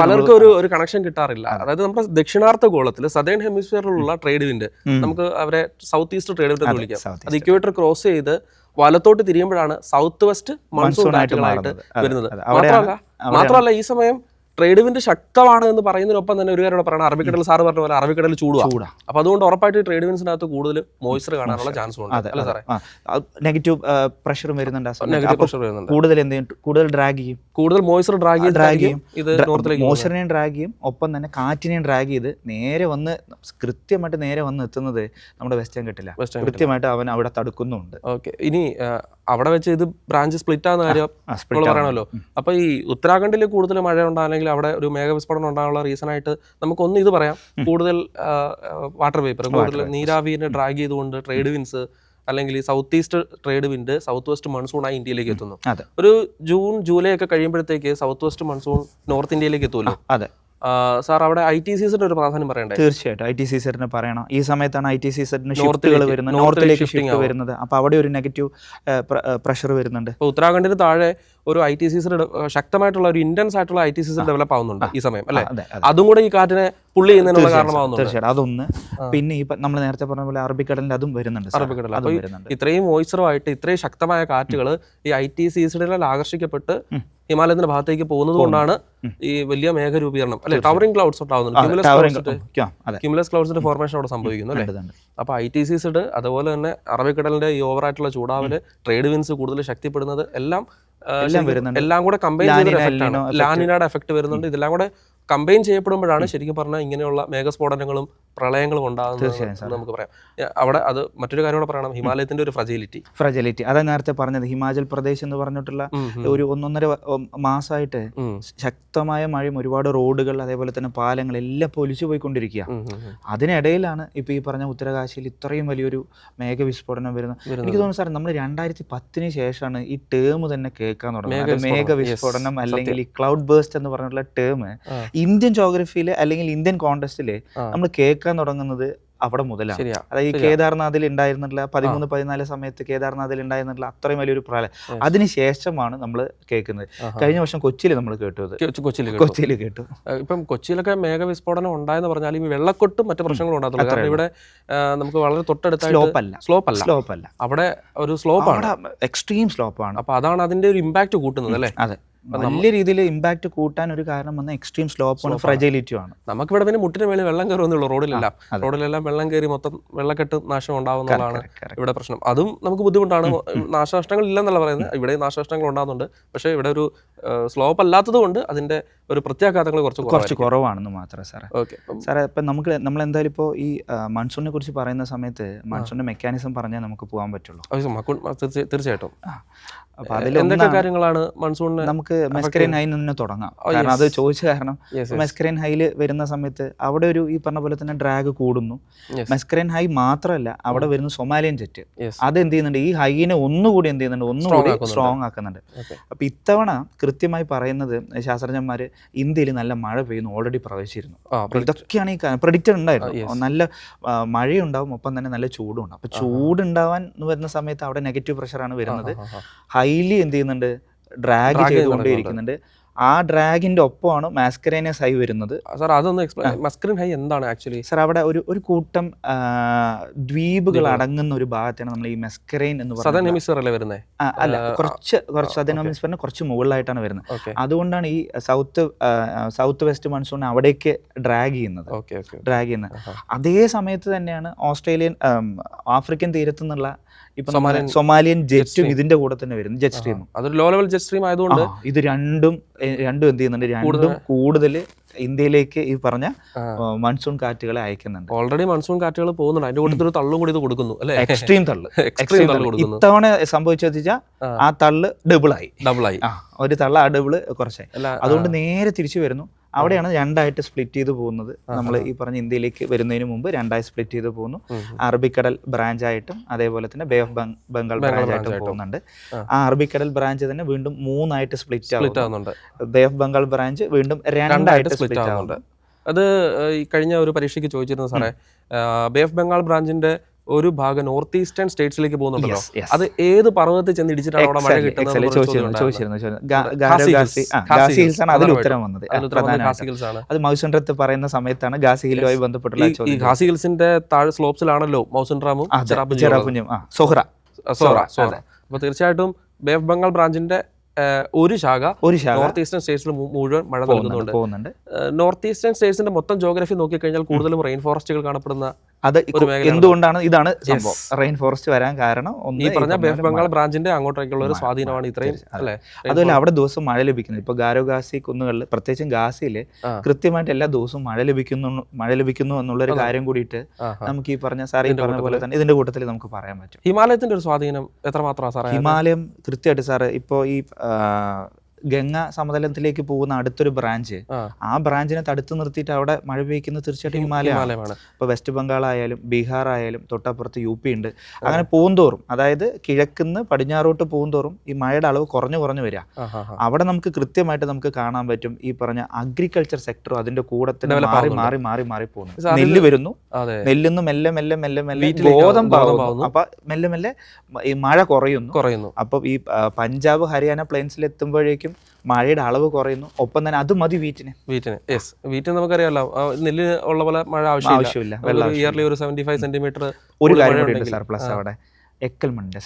പലർക്കും ഒരു ഒരു കണക്ഷൻ കിട്ടാറില്ല. അതായത് നമ്മുടെ ദക്ഷിണാർത്ഥ ഗോളത്തിൽ സദേൺ ഹെമിസ്ഫിയറിലുള്ള ട്രേഡ് വിൻഡ് നമുക്ക് അവരെ സൗത്ത് ഈസ്റ്റ് ട്രേഡ് വിൻഡ് എന്ന് വിളിക്കാം. അത് ഇക്വേറ്റർ ക്രോസ് ചെയ്ത് വലത്തോട്ട് തിരിയുമ്പോഴാണ് സൗത്ത് വെസ്റ്റ് മൺസൂൺ ആയിട്ട് വരുന്നത്. മാത്രമല്ല മാത്രമല്ല ഈ സമയം ട്രേഡ് വിൻഡ് ശക്തമാണ് എന്ന് പറയുന്നതിനൊപ്പം തന്നെ ഒരു കാര്യം പറയണം. അറബിക്കടൽ സാർ പറഞ്ഞ പോലെ അറബിക്കടൽ ചൂടാ ചൂടാ. അപ്പൊ അതുകൊണ്ട് ഉറപ്പായിട്ട് ട്രേഡ് വിൻസിനകത്ത് കൂടുതൽ മോയ്സ്ചർ കാണാനുള്ള ചാൻസ് ഉണ്ട്. അതെ അല്ലേ സാറേ? നെഗറ്റീവ് പ്രഷറും വരുന്നുണ്ട് കൂടുതൽ കൂടുതൽ ഡ്രാഗ് ചെയ്യും. കൂടുതൽ മോയ്സ്ചർ ഡ്രാഗ് ഡ്രാഗ് ചെയ്യും. ഇത് മോശറിനെയും ഡ്രാഗ് ചെയ്യും. ഒപ്പം തന്നെ കാറ്റിനെയും ഡ്രാഗ് ചെയ്ത് നേരെ വന്ന് കൃത്യമായിട്ട് നേരെ വന്ന് എത്തുന്നത് നമ്മുടെ വെസ്റ്റേൺ കിട്ടില്ല കൃത്യമായിട്ട് അവൻ അവിടെ തടുക്കുന്നുണ്ട്. ഓക്കെ ഇനി അവിടെ വെച്ച് ഇത് ബ്രാഞ്ച് സ്പ്ലിറ്റ് ആകുന്ന കാര്യം നമ്മൾ പറയണമല്ലോ അപ്പൊ ഈ ഉത്തരാഖണ്ഡിൽ കൂടുതൽ മഴ ഉണ്ടാണെങ്കിൽ അവിടെ ഒരു മേഘവിസ്ഫോടനം ഉണ്ടാകാനുള്ള റീസൺ ആയിട്ട് നമുക്കൊന്ന് ഇത് പറയാം. കൂടുതൽ വാട്ടർ വേപ്പർ കൂടുതൽ നീരാവിനെ ഡ്രാഗ് ചെയ്തുകൊണ്ട് ട്രേഡ് വിൻസ് അല്ലെങ്കിൽ south east trade wind south west monsoon മൺസൂണായി ഇന്ത്യയിലേക്ക് എത്തുന്നു. ഒരു ജൂൺ ജൂലൈ ഒക്കെ കഴിയുമ്പോഴത്തേക്ക് സൗത്ത് വെസ്റ്റ് മൺസൂൺ നോർത്ത് ഇന്ത്യയിലേക്ക് എത്തുമല്ലോ. അതെ. സാർ അവിടെ ഐ ടി സീസണിന്റെ ഒരു പ്രാധാന്യം പറയണ്ടേ? തീർച്ചയായിട്ടും. ഐ ടി സി സെറ്റിന് പറയണം. ഈ സമയത്താണ് ഐ ടി സി സെറ്റിന് ഷിഫ്റ്റുകൾ വരുന്നത്. നോർത്തിലേക്ക് ഷിഫ്റ്റ് വരുന്നത്. അപ്പോൾ അവിടെ ഒരു നെഗറ്റീവ് പ്രഷർ വരുന്നുണ്ട്. ഉത്തരാഖണ്ഡിന് താഴെ ഒരു ഐ ടി സീസൺ ശക്തമായിട്ടുള്ള ഒരു ഇന്റൻസ് ആയിട്ടുള്ള ഐ ടി സീസൺ ഡെവലപ്പ് ആവുന്നുണ്ട് ഈ സമയം അല്ലെ? അതെ കൂടെ ഈ കാറ്റിനെ പുള്ളി ചെയ്യുന്നതിനുള്ള കാരണമാവുന്നു തീർച്ചയായിട്ടും. അതൊന്ന്. പിന്നെ ഈ നമ്മൾ നേരത്തെ പറഞ്ഞ പോലെ അറബിക്കടലിൽ അതും വരുന്നുണ്ട് അറബിക്കടലിൽ അറബിക്കടൽ. അതും വരുന്നുണ്ട്. ഇത്രയും വോയിസറുമായിട്ട് ഇത്രയും ശക്തമായ കാറ്റുകൾ ഈ ഐ ടി സീസണിൽ ആകർഷിക്കപ്പെട്ട് ഹിമാലയത്തിന്റെ ഭാഗത്തേക്ക് പോകുന്നത് കൊണ്ടാണ് ഈ വലിയ മേഘ രൂപീകരണം അല്ലെ ടവറിംഗ് ക്ലൗഡ്സ് ഉണ്ടാവുന്നുണ്ട് ക്യൂമുലസ് ക്ലൗഡ്സിന്റെ ഫോർമേഷൻ അവിടെ സംഭവിക്കുന്നു അല്ലെ. അപ്പൊ ഐ ടി സീസ് അതുപോലെ തന്നെ അറബിക്കടലിന്റെ ഈ ഓവറായിട്ടുള്ള ചൂടാവൽ ട്രേഡ് വിൻസ് കൂടുതൽ ശക്തിപ്പെടുന്നത് എല്ലാം എല്ലാം വരുന്നുണ്ട്. എല്ലാം കൂടെ കമ്പൈൻ ലാനിനയുടെ എഫക്ട് വരുന്നുണ്ട്. ഇതെല്ലാം കൂടെ കമ്പൈൻ ചെയ്യപ്പെടുമ്പോഴാണ് ശരിക്കും പറഞ്ഞാൽ ഇങ്ങനെയുള്ള മേഘസ്ഫോടനങ്ങളും പ്രളയങ്ങളും ഉണ്ടാകുന്നത് നമുക്ക് പറയാം. അവിടെ അത് മറ്റൊരു കാര്യം കൂടെ പറയണം. ഹിമാലയത്തിന്റെ ഒരു ഫ്രജിലിറ്റി ഫ്രജിലിറ്റി അതാ നേരത്തെ പറഞ്ഞത്. ഹിമാചൽ പ്രദേശ് എന്ന് പറഞ്ഞിട്ടുള്ള ഒരു ഒന്നൊന്നര മാസമായിട്ട് ശക്തമായ മഴയും ഒരുപാട് റോഡുകൾ അതേപോലെ തന്നെ പാലങ്ങൾ എല്ലാം പൊലിച്ചു പോയിക്കൊണ്ടിരിക്കുക. അതിനിടയിലാണ് ഇപ്പൊ ഈ പറഞ്ഞ ഉത്തരകാശിയിൽ ഇത്രയും വലിയൊരു മേഘവിസ്ഫോടനം വരുന്നത്. എനിക്ക് തോന്നുന്നു സാർ നമ്മൾ രണ്ടായിരത്തി പത്തിന് ശേഷമാണ് ഈ ടേം തന്നെ കേൾക്കാൻ തുടങ്ങുന്നത്. മേഘ മേഘവിസ്ഫോടനം, അല്ലെങ്കിൽ ഈ ക്ലൗഡ് ബേസ്റ്റ് എന്ന് പറഞ്ഞിട്ടുള്ള ടേം. ഇന്ത്യൻ ജോഗ്രഫിയിൽ അല്ലെങ്കിൽ ഇന്ത്യൻ കോണ്ടസ്റ്റിൽ. നമ്മൾ കേൾക്കാൻ തുടങ്ങുന്നത് അവിടെ മുതലാണ്. അതായത് ഈ കേദാർനാഥിൽ ഉണ്ടായിരുന്നുള്ള പതിമൂന്ന് പതിനാല് സമയത്ത് കേദാർനാഥിൽ ഉണ്ടായിരുന്നുള്ള അത്രയും വലിയൊരു പ്രളയം അതിനുശേഷമാണ് നമ്മൾ കേൾക്കുന്നത്. കഴിഞ്ഞ വർഷം കൊച്ചിയിൽ നമ്മൾ കേട്ടു. കൊച്ചിയിൽ. കൊച്ചിയിൽ കേട്ടു ഇപ്പം കൊച്ചിയിലൊക്കെ മേഘവിസ്ഫോടനം ഉണ്ടായെന്ന് പറഞ്ഞാൽ ഈ വെള്ളക്കൊട്ടും മറ്റു പ്രശ്നങ്ങളും ഉണ്ടാകത്തുള്ളൂ. കാരണം ഇവിടെ നമുക്ക് വളരെ തൊട്ടടുത്ത സ്ലോപ്പ് അല്ല. സ്ലോപ്പ് അല്ല. സ്ലോപ്പ് അല്ല. അവിടെ ഒരു സ്ലോപ്പാണ്. അവിടെ എക്സ്ട്രീം സ്ലോപ്പാണ്. അപ്പൊ അതാണ് അതിന്റെ ഒരു ഇമ്പാക്ട് കൂട്ടുന്നത് അല്ലേ? അതെ. വലിയ രീതിയിൽ ഇമ്പാക്ട് കൂട്ടാൻ ഒരു കാരണം വന്ന എക്സ്ട്രീം സ്ലോപ്പാണ് ഫ്രജൈലിറ്റിയും ആണ് നമുക്കിവിടെ പിന്നെ മുട്ടിന് മേളിൽ വെള്ളം കയറുമെന്നുള്ളൂ റോഡിലെല്ലാം. റോഡിലെല്ലാം വെള്ളം കയറി മൊത്തം വെള്ളക്കെട്ട് നാശം ഉണ്ടാവുന്നതാണ്. ഇവിടെ പ്രശ്നം. അതും നമുക്ക് ബുദ്ധിമുട്ടാണ്. നാശനഷ്ടങ്ങൾ ഇല്ലെന്നല്ല പറയുന്നത്. ഇവിടെ നാശനഷ്ടങ്ങൾ ഉണ്ടാകുന്നുണ്ട്. പക്ഷേ ഇവിടെ ഒരു സ്ലോപ്പ് അല്ലാത്തത് കൊണ്ട് അതിന്റെ ഒരു പ്രത്യാഘാതങ്ങൾ കുറച്ച് കുറച്ച് കുറവാണെന്ന് മാത്രമേ സാറേ. ഓക്കെ. സാറേ ഇപ്പം നമുക്ക് നമ്മൾ എന്തായാലും ഇപ്പോൾ ഈ മൺസൂണിനെ കുറിച്ച് പറയുന്ന സമയത്ത് മൺസൂണിന്റെ മെക്കാനിസം പറഞ്ഞാൽ നമുക്ക് പോകാൻ പറ്റുള്ളൂ. തീർച്ചയായിട്ടും. എന്തൊക്കെ കാര്യങ്ങളാണ് മൺസൂണിന് നമുക്ക് മെസ്കരൻ ഹൈ നിന്ന് തുടങ്ങാം. കാരണം അത് ചോദിച്ച കാരണം മെസ്കരൻ ഹൈയിൽ വരുന്ന സമയത്ത് അവിടെ ഒരു ഈ പറഞ്ഞ പോലെ തന്നെ ഡ്രാഗ് കൂടുന്നു. മെസ്കരൻ ഹൈ മാത്രമല്ല അവിടെ വരുന്ന സൊമാലിയൻ ജെറ്റ് അത് എന്ത് ചെയ്യുന്നുണ്ട്? ഈ ഹൈനെ ഒന്നുകൂടി എന്ത് ചെയ്യുന്നുണ്ട്? ഒന്നുകൂടി. സ്ട്രോങ് ആക്കുന്നുണ്ട്. അപ്പൊ ഇത്തവണ കൃത്യമായി പറയുന്നത് ശാസ്ത്രജ്ഞന്മാർ ഇന്ത്യയിൽ നല്ല മഴ പെയ്യുന്നു ഓൾറെഡി പ്രവേശിച്ചിരുന്നു ഇതൊക്കെയാണ് ഈ പ്രഡിക്റ്റഡ് ഉണ്ടായിരുന്നു. നല്ല മഴയുണ്ടാവും ഒപ്പം തന്നെ നല്ല ചൂടും ഉണ്ടാവും അപ്പൊ ചൂടുണ്ടാവാൻ വരുന്ന സമയത്ത് അവിടെ നെഗറ്റീവ് പ്രഷറാണ് വരുന്നത്. ഹൈലി എന്ത് ചെയ്യുന്നുണ്ട്? ഡ്രാഗ് ചെയ്തുകൊണ്ടേയിരിക്കുന്നുണ്ട്. ആ ഡ്രാഗിന്റെ ഒപ്പമാണ് മാസ്കറേനസ് ഹൈ വരുന്നത്. സാർ അതൊന്ന് എക്സ്പ്ലെയിൻ ഹൈ എന്താണ് ആക്ച്വലി സർ അവിടെ ഒരു ഒരു കൂട്ടം ദ്വീപുകൾ അടങ്ങുന്ന ഒരു ഭാഗത്താണ് നമ്മൾ ഈ മെസ്കറൈൻ എന്ന് സദൻ പറയുന്നത്. അല്ലേ കുറച്ച് കുറച്ച് അതിനോമിസ്ഫറിന് കുറച്ച് മുകളിലായിട്ടാണ് വരുന്നത്. അതുകൊണ്ടാണ് ഈ സൗത്ത് സൗത്ത് വെസ്റ്റ് മൺസൂൺ അവിടേക്ക് ഡ്രാഗ് ചെയ്യുന്നത്. ഡ്രാഗ് ചെയ്യുന്നത്. അതേ സമയത്ത് തന്നെയാണ് ഓസ്ട്രേലിയൻ ആഫ്രിക്കൻ തീരത്തു നിന്നുള്ള ഇപ്പൊ സൊമാലിയൻ ജെറ്റും ഇതിന്റെ കൂടെ തന്നെ വരുന്നു ജെറ്റ് സ്ട്രീമും അതൊരു ലോ ലെവൽ ജെറ്റ് സ്ട്രീം ആയതുകൊണ്ട് ഇത് രണ്ടും രണ്ടും എന്ത് ചെയ്യുന്നുണ്ട്? രണ്ടും കൂടുതൽ ഇന്ത്യയിലേക്ക് ഈ പറഞ്ഞ മൺസൂൺ കാറ്റുകളെ അയക്കുന്നുണ്ട്. ഓൾറെഡി മൺസൂൺ കാറ്റുകൾ പോകുന്നുണ്ട്. അതിന്റെ കൂട്ടത്തിൽ ഒരു തള്ളും കൂടി ഇത് കൊടുക്കുന്നു അല്ലേ? എക്സ്ട്രീം തള്ള്. *laughs* എക്സ്ട്രീം തള്ള് കൊടുക്കുന്നു. ഇത്തവണ സംഭവിച്ചു വെച്ചാൽ ആ. തള്ള് ഡബിൾ ആയി. ഡബിൾ ആയി. ആ ഒരു തള്ള ആ ഡബിൾ കുറച്ചായി. അതുകൊണ്ട് നേരെ തിരിച്ചു വരുന്നു. അവിടെയാണ് രണ്ടായിട്ട് സ്പ്ലിറ്റ് ചെയ്ത് പോകുന്നത്. നമ്മൾ ഈ പറഞ്ഞ ഇന്ത്യയിലേക്ക് വരുന്നതിന് മുമ്പ് രണ്ടായി സ്പ്ലിറ്റ് ചെയ്ത് പോകുന്നു. അറബിക്കടൽ ബ്രാഞ്ച് ആയിട്ടും അതേപോലെ തന്നെ ബേ ഓഫ് ബംഗാൾ ബ്രാഞ്ച് ആയിട്ടും പോകുന്നുണ്ട്. ആ. അറബിക്കടൽ ബ്രാഞ്ച് തന്നെ വീണ്ടും മൂന്നായിട്ട് സ്പ്ലിറ്റ് ആവുന്നുണ്ട്. ബേ ഓഫ് ബംഗാൾ ബ്രാഞ്ച് വീണ്ടും രണ്ടായിട്ട് സ്പ്ലിറ്റ് ആവുന്നുണ്ട്. അത് ഈ കഴിഞ്ഞ ഒരു പരീക്ഷയ്ക്ക് ചോദിച്ചിരുന്നു സാറേ. ബേ ഓഫ് ബംഗാൾ ബ്രാഞ്ചിന്റെ ഒരു ഭാഗം നോർത്ത് ഈസ്റ്റേൺ സ്റ്റേറ്റ്സിലേക്ക് പോകുന്നുണ്ടല്ലോ. അത് ഏത് പർവതത്തിൽ ചെന്ന് ഇടിച്ചിട്ടാണ് അവിടെ മഴ കിട്ടുന്നത് അതിൽ ഉത്തരം വന്നത്. അത് മൗസൻഡ്രത്ത് പറയുന്ന സമയത്താണ് ഗാസി ഹില്ലുമായി ബന്ധപ്പെട്ടുള്ള ഈ- ഗാസി ഹിൽസിന്റെ താഴെ സ്ലോപ്സിലാണല്ലോ മൗസൻ റാമും ആ, ചെറാപ്പുഞ്ചിയും ചെറാപ്പുഞ്ചും ആ സൊഹ്റ സോറ അതെ. അപ്പോൾ തീർച്ചയായിട്ടും ബേഫ് ബംഗാൾ ബ്രാഞ്ചിന്റെ ഒരു ശാഖ ഒരു ശാഖ നോർത്ത് ഈസ്റ്റേൺ സ്റ്റേറ്റ്സിൽ മുഴുവൻ മഴ നൽകുന്നുണ്ട്. നോർത്ത് ഈസ്റ്റേൺ സ്റ്റേറ്റ്സിന്റെ മൊത്തം ജോഗ്രഫി നോക്കിക്കഴിഞ്ഞാൽ കൂടുതലും റെയിൻ ഫോറസ്റ്റുകൾ കാണപ്പെടുന്ന അത് എന്തുകൊണ്ടാണ് ഇതാണ് സംഭവം? റെയിൻ ഫോറസ്റ്റ് വരാൻ കാരണം ഒന്ന് ഈ പറഞ്ഞ വെസ്റ്റ് ബംഗാൾ. ബ്രാഞ്ചിന്റെ അങ്ങോട്ടേക്കുള്ള ഒരു സ്വാധീനമാണ് ഇത്രയും അല്ലെ? അതുപോലെ അവിടെ ദിവസം മഴ ലഭിക്കുന്നു. ഇപ്പൊ ഗാരോ ഗാസി കുന്നുകളിൽ പ്രത്യേകിച്ചും ഗാസിയിൽ കൃത്യമായിട്ട് എല്ലാ ദിവസവും മഴ ലഭിക്കുന്നു മഴ ലഭിക്കുന്നു എന്നുള്ള ഒരു കാര്യം കൂടിയിട്ട് നമുക്ക് ഈ പറഞ്ഞ സാറി ഈ പറഞ്ഞ പോലെ തന്നെ ഇതിന്റെ കൂട്ടത്തിൽ നമുക്ക് പറയാൻ പറ്റും. ഹിമാലയത്തിന്റെ ഒരു സ്വാധീനം എത്രമാത്രമാണ് സാർ ഹിമാലയം കൃത്യമായിട്ട് സാറ് ഇപ്പോ ഈ ഗംഗ സമതലത്തിലേക്ക് പോകുന്ന അടുത്തൊരു ബ്രാഞ്ച്. ആ. ബ്രാഞ്ചിനെ തടുത്തു നിർത്തിയിട്ട് അവിടെ മഴ പെയ്ക്കുന്നത് തീർച്ചയായിട്ടും ഹിമാലയമാണ്. ഇപ്പൊ ഇപ്പോൾ വെസ്റ്റ് ബംഗാൾ ആയാലും ബീഹാർ ആയാലും തൊട്ടപ്പുറത്ത് യു പി ഉണ്ട്. അങ്ങനെ പോകുന്തോറും അതായത് കിഴക്കുന്ന് പടിഞ്ഞാറോട്ട് പോകുന്തോറും ഈ മഴയുടെ അളവ് കുറഞ്ഞു കുറഞ്ഞു വരിക അവിടെ നമുക്ക് കൃത്യമായിട്ട് നമുക്ക് കാണാൻ പറ്റും ഈ പറഞ്ഞ അഗ്രികൾച്ചർ സെക്ടറും അതിന്റെ കൂടെ മാറി മാറി മാറി മാറി പോകുന്നു. നെല്ല് വരുന്നു. നെല്ലിന്ന് മെല്ലെ മെല്ലെ മെല്ലെ മെല്ലെ ബോധം. അപ്പൊ മെല്ലെ മെല്ലെ ഈ മഴ കുറയുന്നു. കുറയുന്നു. അപ്പൊ ഈ പഞ്ചാബ് ഹരിയാന പ്ലെയിൻസിൽ എത്തുമ്പോഴേക്കും മഴയുടെ അളവ് കുറയുന്നു. ഒപ്പം തന്നെ അത് മതി വീറ്റിന് വീറ്റിന് യെസ് വീറ്റിന് നമുക്കറിയാമല്ലോ നെല്ല് ഉള്ള പോലെ മഴ ആവശ്യമില്ല. ഇയർലി ഒരു സെവന്റി ഫൈവ് സെന്റിമീറ്റർ ഒരു കാര്യമുണ്ട് കാര്യം കൂടി ഉണ്ട് ഉണ്ടെങ്കിൽ, സാർ പ്ലസ് അവിടെ എക്കൽ മണ്ണിന്റെ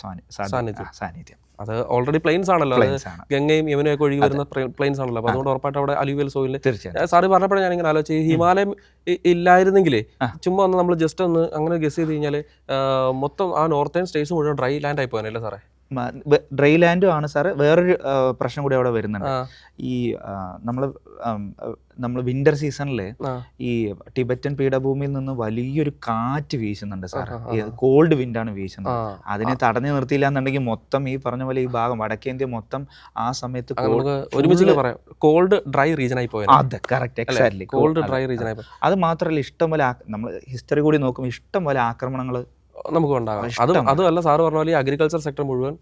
സാന്നിധ്യം. അത് ഓൾറെഡി പ്ലെയിൻസ് ആണല്ലോ. ഗംഗയും യമുനയും ഒക്കെ ഒഴുകി വരുന്ന പ്ലെയിൻസ് ആണല്ലോ. അപ്പൊ അതുകൊണ്ട് ഉറപ്പായിട്ട് അവിടെ അലുവിയൽ സോയിൽ സാറ് പറഞ്ഞപ്പോഴാണ് ഞാൻ ഇങ്ങനെ ആലോചിച്ചു ഹിമാലയം ഇല്ലായിരുന്നെങ്കിലേ ചുമ്മാ ഒന്ന് നമ്മൾ ജസ്റ്റ് ഒന്ന് അങ്ങനെ ഗസ് ചെയ്ത് കഴിഞ്ഞാൽ മൊത്തം ആ നോർത്തേൺ സ്റ്റേറ്റ്സ് മുഴുവൻ ഡ്രൈ ലാൻഡ് ആയി പോകാനല്ലേ സാറേ? ഡ്രൈ ലാൻഡും ആണ് സാറ്. വേറൊരു പ്രശ്നം കൂടി അവിടെ വരുന്നുണ്ട്. ഈ നമ്മൾ നമ്മൾ വിന്റർ സീസണിൽ ഈ ടിബറ്റൻ പീഠഭൂമിയിൽ നിന്ന് വലിയൊരു കാറ്റ് വീശുന്നുണ്ട് സാർ. കോൾഡ് വിൻഡാണ് ആണ് വീശുന്നത്. അതിനെ തടഞ്ഞു നിർത്തിയില്ല എന്നുണ്ടെങ്കിൽ മൊത്തം ഈ പറഞ്ഞ പോലെ ഈ ഭാഗം വടക്കേന്ത്യ മൊത്തം ആ സമയത്ത് ഒരുമിച്ച് പറയാം. കോൾഡ് ഡ്രൈ റീജൻ ആയി പോയത് അതെ correct exactly cold dry region ആയി അത് മാത്രമല്ല ഇഷ്ടം പോലെ നമ്മൾ ഹിസ്റ്ററി കൂടി നോക്കുമ്പോൾ ഇഷ്ടം പോലെ ആക്രമണങ്ങൾ നമുക്ക് ഉണ്ടാകാം അതും അതല്ല അതുമല്ല സാറ് പറഞ്ഞ പോലെ ഈ അഗ്രികൾച്ചർ സെക്ടർ മുഴുവൻ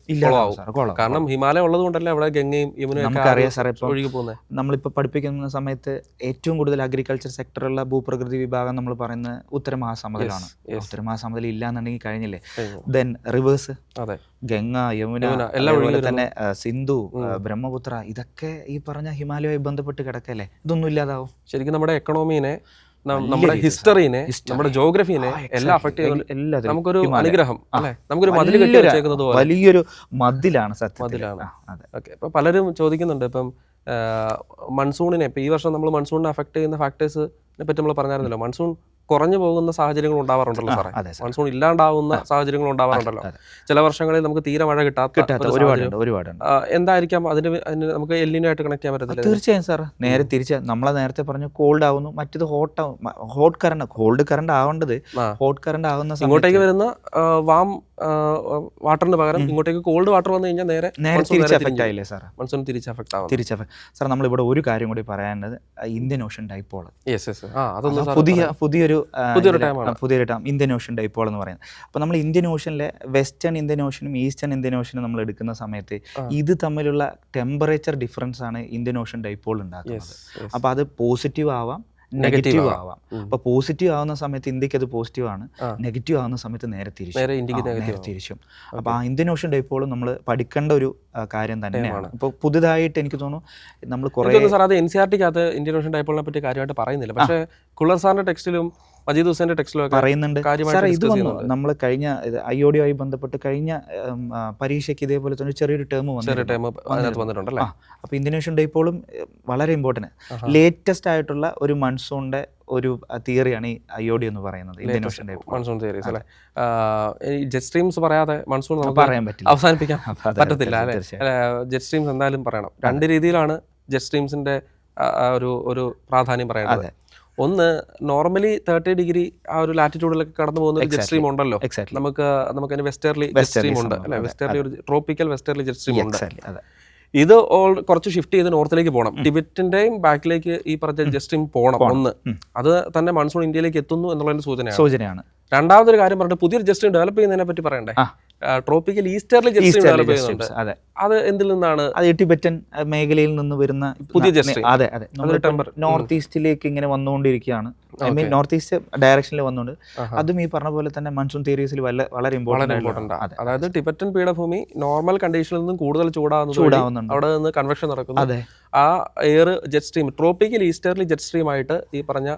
കാരണം ഹിമാലയം ഉള്ളത് കൊണ്ടല്ലേ അവിടെ ഗംഗയും യമുനയും സാറേ ഒഴുകി പോകുന്നത് നമ്മളിപ്പോൾ പഠിപ്പിക്കുന്ന സമയത്ത് ഏറ്റവും കൂടുതൽ അഗ്രികൾച്ചർ സെക്ടറുള്ള ഭൂപ്രകൃതി വിഭാഗം നമ്മൾ പറയുന്നത് ഉത്തര മഹാസമുദ്രമാണ് yes. ഉത്തര മഹാസമുദ്രം ഇല്ല എന്നുണ്ടെങ്കിൽ കഴിഞ്ഞില്ലേ? കഴിഞ്ഞു. ദെൻ റിവേഴ്സ് അതെ. ഗംഗ യമുന അതുപോലെ തന്നെ സിന്ധു ബ്രഹ്മപുത്ര ഇതൊക്കെ ഈ പറഞ്ഞ ഹിമാലയവുമായി ബന്ധപ്പെട്ട് കിടക്കല്ലേ ഇതൊന്നും ഇല്ലാതാവും. ശരിക്കും നമ്മുടെ എക്കണോമിനെ നമ്മുടെ ഹിസ്റ്ററിനെ നമ്മുടെ ജോഗ്രഫിനെ എല്ലാം. അഫക്ട് ചെയ്യുന്ന നമുക്കൊരു. അനുഗ്രഹം അല്ലെ? നമുക്കൊരു മതിൽ കെട്ടി വലിയൊരു- വെച്ചേക്കുന്നത് വലിയൊരു മതിലാണ് മതിലാണ്. ഓക്കെ ഇപ്പൊ പലരും ചോദിക്കുന്നുണ്ട് ഇപ്പം മൺസൂണിനെ ഇപ്പൊ ഈ വർഷം നമ്മൾ മൺസൂണിനെ അഫക്ട് ചെയ്യുന്ന ഫാക്ടേഴ്സിനെ പറ്റി നമ്മൾ പറഞ്ഞായിരുന്നല്ലോ. മൺസൂൺ കുറഞ്ഞു പോകുന്ന സാഹചര്യങ്ങൾ ഉണ്ടാവാറുണ്ടല്ലോ സാറേ. മൺസൂൺ ഇല്ലാണ്ടാവുന്ന സാഹചര്യങ്ങൾ ഉണ്ടാവാറുണ്ടല്ലോ. ചില വർഷങ്ങളിൽ നമുക്ക് തീരെ മഴ കിട്ടാത്ത കിട്ടാത്ത ഒരു സാഹചര്യം. ഒരുപാടുണ്ട്. ഒരുപാടുണ്ട് ആ, എന്തായിരിക്കാം അതിന് നമുക്ക് എല്ലിനായിട്ട് കണക്ട് ചെയ്യാൻ പറ്റത്തില്ല തീർച്ചയായും സാർ നേരെ തിരിച്ച് നമ്മളെ നേരത്തെ പറഞ്ഞു കോൾഡ് ആവുന്നു മറ്റത് ഹോട്ട് ആവും. ഹോട്ട് കറണ്ട് കോൾഡ് കറണ്ട് ആവേണ്ടത് ഹോട്ട് കറണ്ട് ആവുന്ന ഇങ്ങോട്ടേക്ക് വരുന്ന വാം വാട്ടറിന് പകരം ഇങ്ങോട്ടേക്ക് കോൾഡ് വാട്ടർ വന്നു കഴിഞ്ഞാൽ നേരെ നേരെ തിരിച്ച് എഫക്ട് എഫക്റ്റ് ആയില്ലേ സാർ മൺസൂൺ തിരിച്ച് എഫക്ട് ആവും തിരിച്ച് എഫക്ട് സാർ നമ്മളിവിടെ ഒരു കാര്യം കൂടി പറയാനുള്ളത് ഇന്ത്യൻ ഓഷൻ ഡൈപ്പോൾ യെസ് പുതിയ പുതിയൊരു ആ, പുതിയൊരു ടൈമാണ്. പുതിയൊരു ടൈം ഇന്ത്യൻ ഓഷൻ ഡൈപ്പോൾ എന്ന് പറയുന്നത്. അപ്പോൾ നമ്മൾ ഇന്ത്യൻ ഓഷനിലെ വെസ്റ്റേൺ ഇന്ത്യൻ ഓഷനും ഈസ്റ്റേൺ ഇന്ത്യൻ ഓഷനും നമ്മൾ എടുക്കുന്ന സമയത്ത് ഇത് തമ്മിലുള്ള ടെമ്പറേച്ചർ ഡിഫറൻസ് ആണ് ഇന്ത്യൻ ഓഷൻ ഡൈപ്പോൾ ഉണ്ടാക്കുന്നത്. അപ്പോൾ അത് പോസിറ്റീവ് ആവാം നെഗറ്റീവ് ആവാം. അപ്പൊ പോസിറ്റീവ് ആവുന്ന സമയത്ത് ഇന്ത്യയ്ക്ക് അത് പോസിറ്റീവ് ആണ്. നെഗറ്റീവ് ആവുന്ന സമയത്ത് നേരെ തിരിച്ചു. തിരിച്ചും. അപ്പോൾ ആ ഇന്ത്യൻ ഓഷൻ ഡൈപ്പോളും നമ്മൾ പഠിക്കേണ്ട ഒരു കാര്യം തന്നെയാണ്. ഇപ്പൊ പുതുതായിട്ട് എനിക്ക് തോന്നുന്നു നമ്മൾ കുറേ സാർ അത് എൻ സി ആർ ടിക്കകത്ത് ഇന്ത്യൻ ഓഷൻ ഡൈപ്പോളിനെ പറ്റി കാര്യമായിട്ട് പറയുന്നില്ല. പക്ഷേ കുളർ സാറിന്റെ ടെക്സ്റ്റിലും മജീദ് ഹുസൈന്റെ ടെക്സ്റ്റിലൊക്കെ പറയുന്നുണ്ട്. സാർ ഇത് വന്നു. നമ്മൾ കഴിഞ്ഞ ഐ ഒ ഡിയുമായി ബന്ധപ്പെട്ട് കഴിഞ്ഞ പരീക്ഷയ്ക്ക് ഇതേപോലെ തന്നെ ചെറിയൊരു ടേം ചെറിയ വന്നു ടൈം വന്നിട്ടുണ്ടല്ലേ? അപ്പോൾ ഇന്തോനേഷ്യൻ ഡേ ഡൈപ്പോളും വളരെ ഇമ്പോർട്ടന്റ്. ലേറ്റസ്റ്റ് ആയിട്ടുള്ള ഒരു മൺസൂണിന്റെ ഒരു തിയറിയാണ് ഈ ഐ ഒ ഡി എന്ന് പറയുന്നത് ഇന്തോനേഷ്യൻ മൺസൂൺ തിയറീസ് അല്ലേ? ജെറ്റ് സ്ട്രീംസ് പറയാതെ മൺസൂൺ നമുക്ക് പറയാൻ പറ്റില്ല. അവസാനിപ്പിക്കാൻ പറ്റത്തില്ല അല്ലേ? ജെറ്റ് സ്ട്രീംസ് എന്തായാലും പറയണം. രണ്ട് രീതിയിലാണ് ജെറ്റ് സ്ട്രീംസിന്റെ ഒരു ഒരു പ്രാധാന്യം പറയുന്നത്. ഒന്ന് നോർമലി തേർട്ടി ഡിഗ്രി ആ ഒരു ലാറ്റിറ്റ്യൂഡിലൊക്കെ കടന്നു പോകുന്ന ഒരു ജെറ്റ് സ്ട്രീം ഉണ്ടല്ലോ. നമുക്ക് നമുക്ക് അതിന് വെസ്റ്റേർലി ജെറ്റ് സ്ട്രീം ഉണ്ട്. അല്ലെ? വെസ്റ്റേർലി ഒരു ട്രോപ്പിക്കൽ വെസ്റ്റേർലി ജെറ്റ് സ്ട്രീം ഉണ്ട്. ഇത് ഓൾ കുറച്ച് ഷിഫ്റ്റ് ചെയ്ത് നോർത്തിലേക്ക് പോകണം. ടിബറ്റിന്റെയും ബാക്കിലേക്ക് ഈ പറഞ്ഞ ജെറ്റ് സ്ട്രീം പോകണം ഒന്ന്. അത് തന്നെ മൺസൂൺ ഇന്ത്യയിലേക്ക് എത്തുന്നു എന്നുള്ളതിന്റെ സൂചനയാണ്. സൂചനയാണ്. രണ്ടാമതൊരു കാര്യം പറഞ്ഞിട്ട് പുതിയൊരു ജസ്റ്റ് ഡെവലപ്പ് ചെയ്യുന്നതിനെ പറ്റി പറയണ്ടേ. ട്രോപ്പിക്കൽ സ്ട്രീംസ് അതെ. അത് എന്തിൽ നിന്നാണ്? അത് ടിബറ്റൻ മേഖലയിൽ നിന്ന് വരുന്ന പുതിയ അതെ അതെ. നോർത്ത് ഈസ്റ്റിലേക്ക് ഇങ്ങനെ വന്നുകൊണ്ടിരിക്കുകയാണ്. ഐ മീൻ നോർത്ത് ഈസ്റ്റ് ഡയറക്ഷനിൽ വന്നുകൊണ്ട് അതും ഈ പറഞ്ഞ പോലെ തന്നെ മൺസൂൺ തിയറീസിൽ വളരെ ഇമ്പോർട്ടന്റ് ഇമ്പോർട്ടന്റ് ഇമ്പോർട്ടന്റ് അതായത് ടിബറ്റൻ പീഠഭൂമി നോർമൽ കണ്ടീഷനിൽ നിന്നും കൂടുതൽ ചൂടാവുന്നുണ്ട്. അവിടെ നിന്ന് കൺവെക്ഷൻ നടക്കുന്നു. അതെ. ആ air jet stream tropical easterly jet stream ആയിട്ട് ഈ പറഞ്ഞ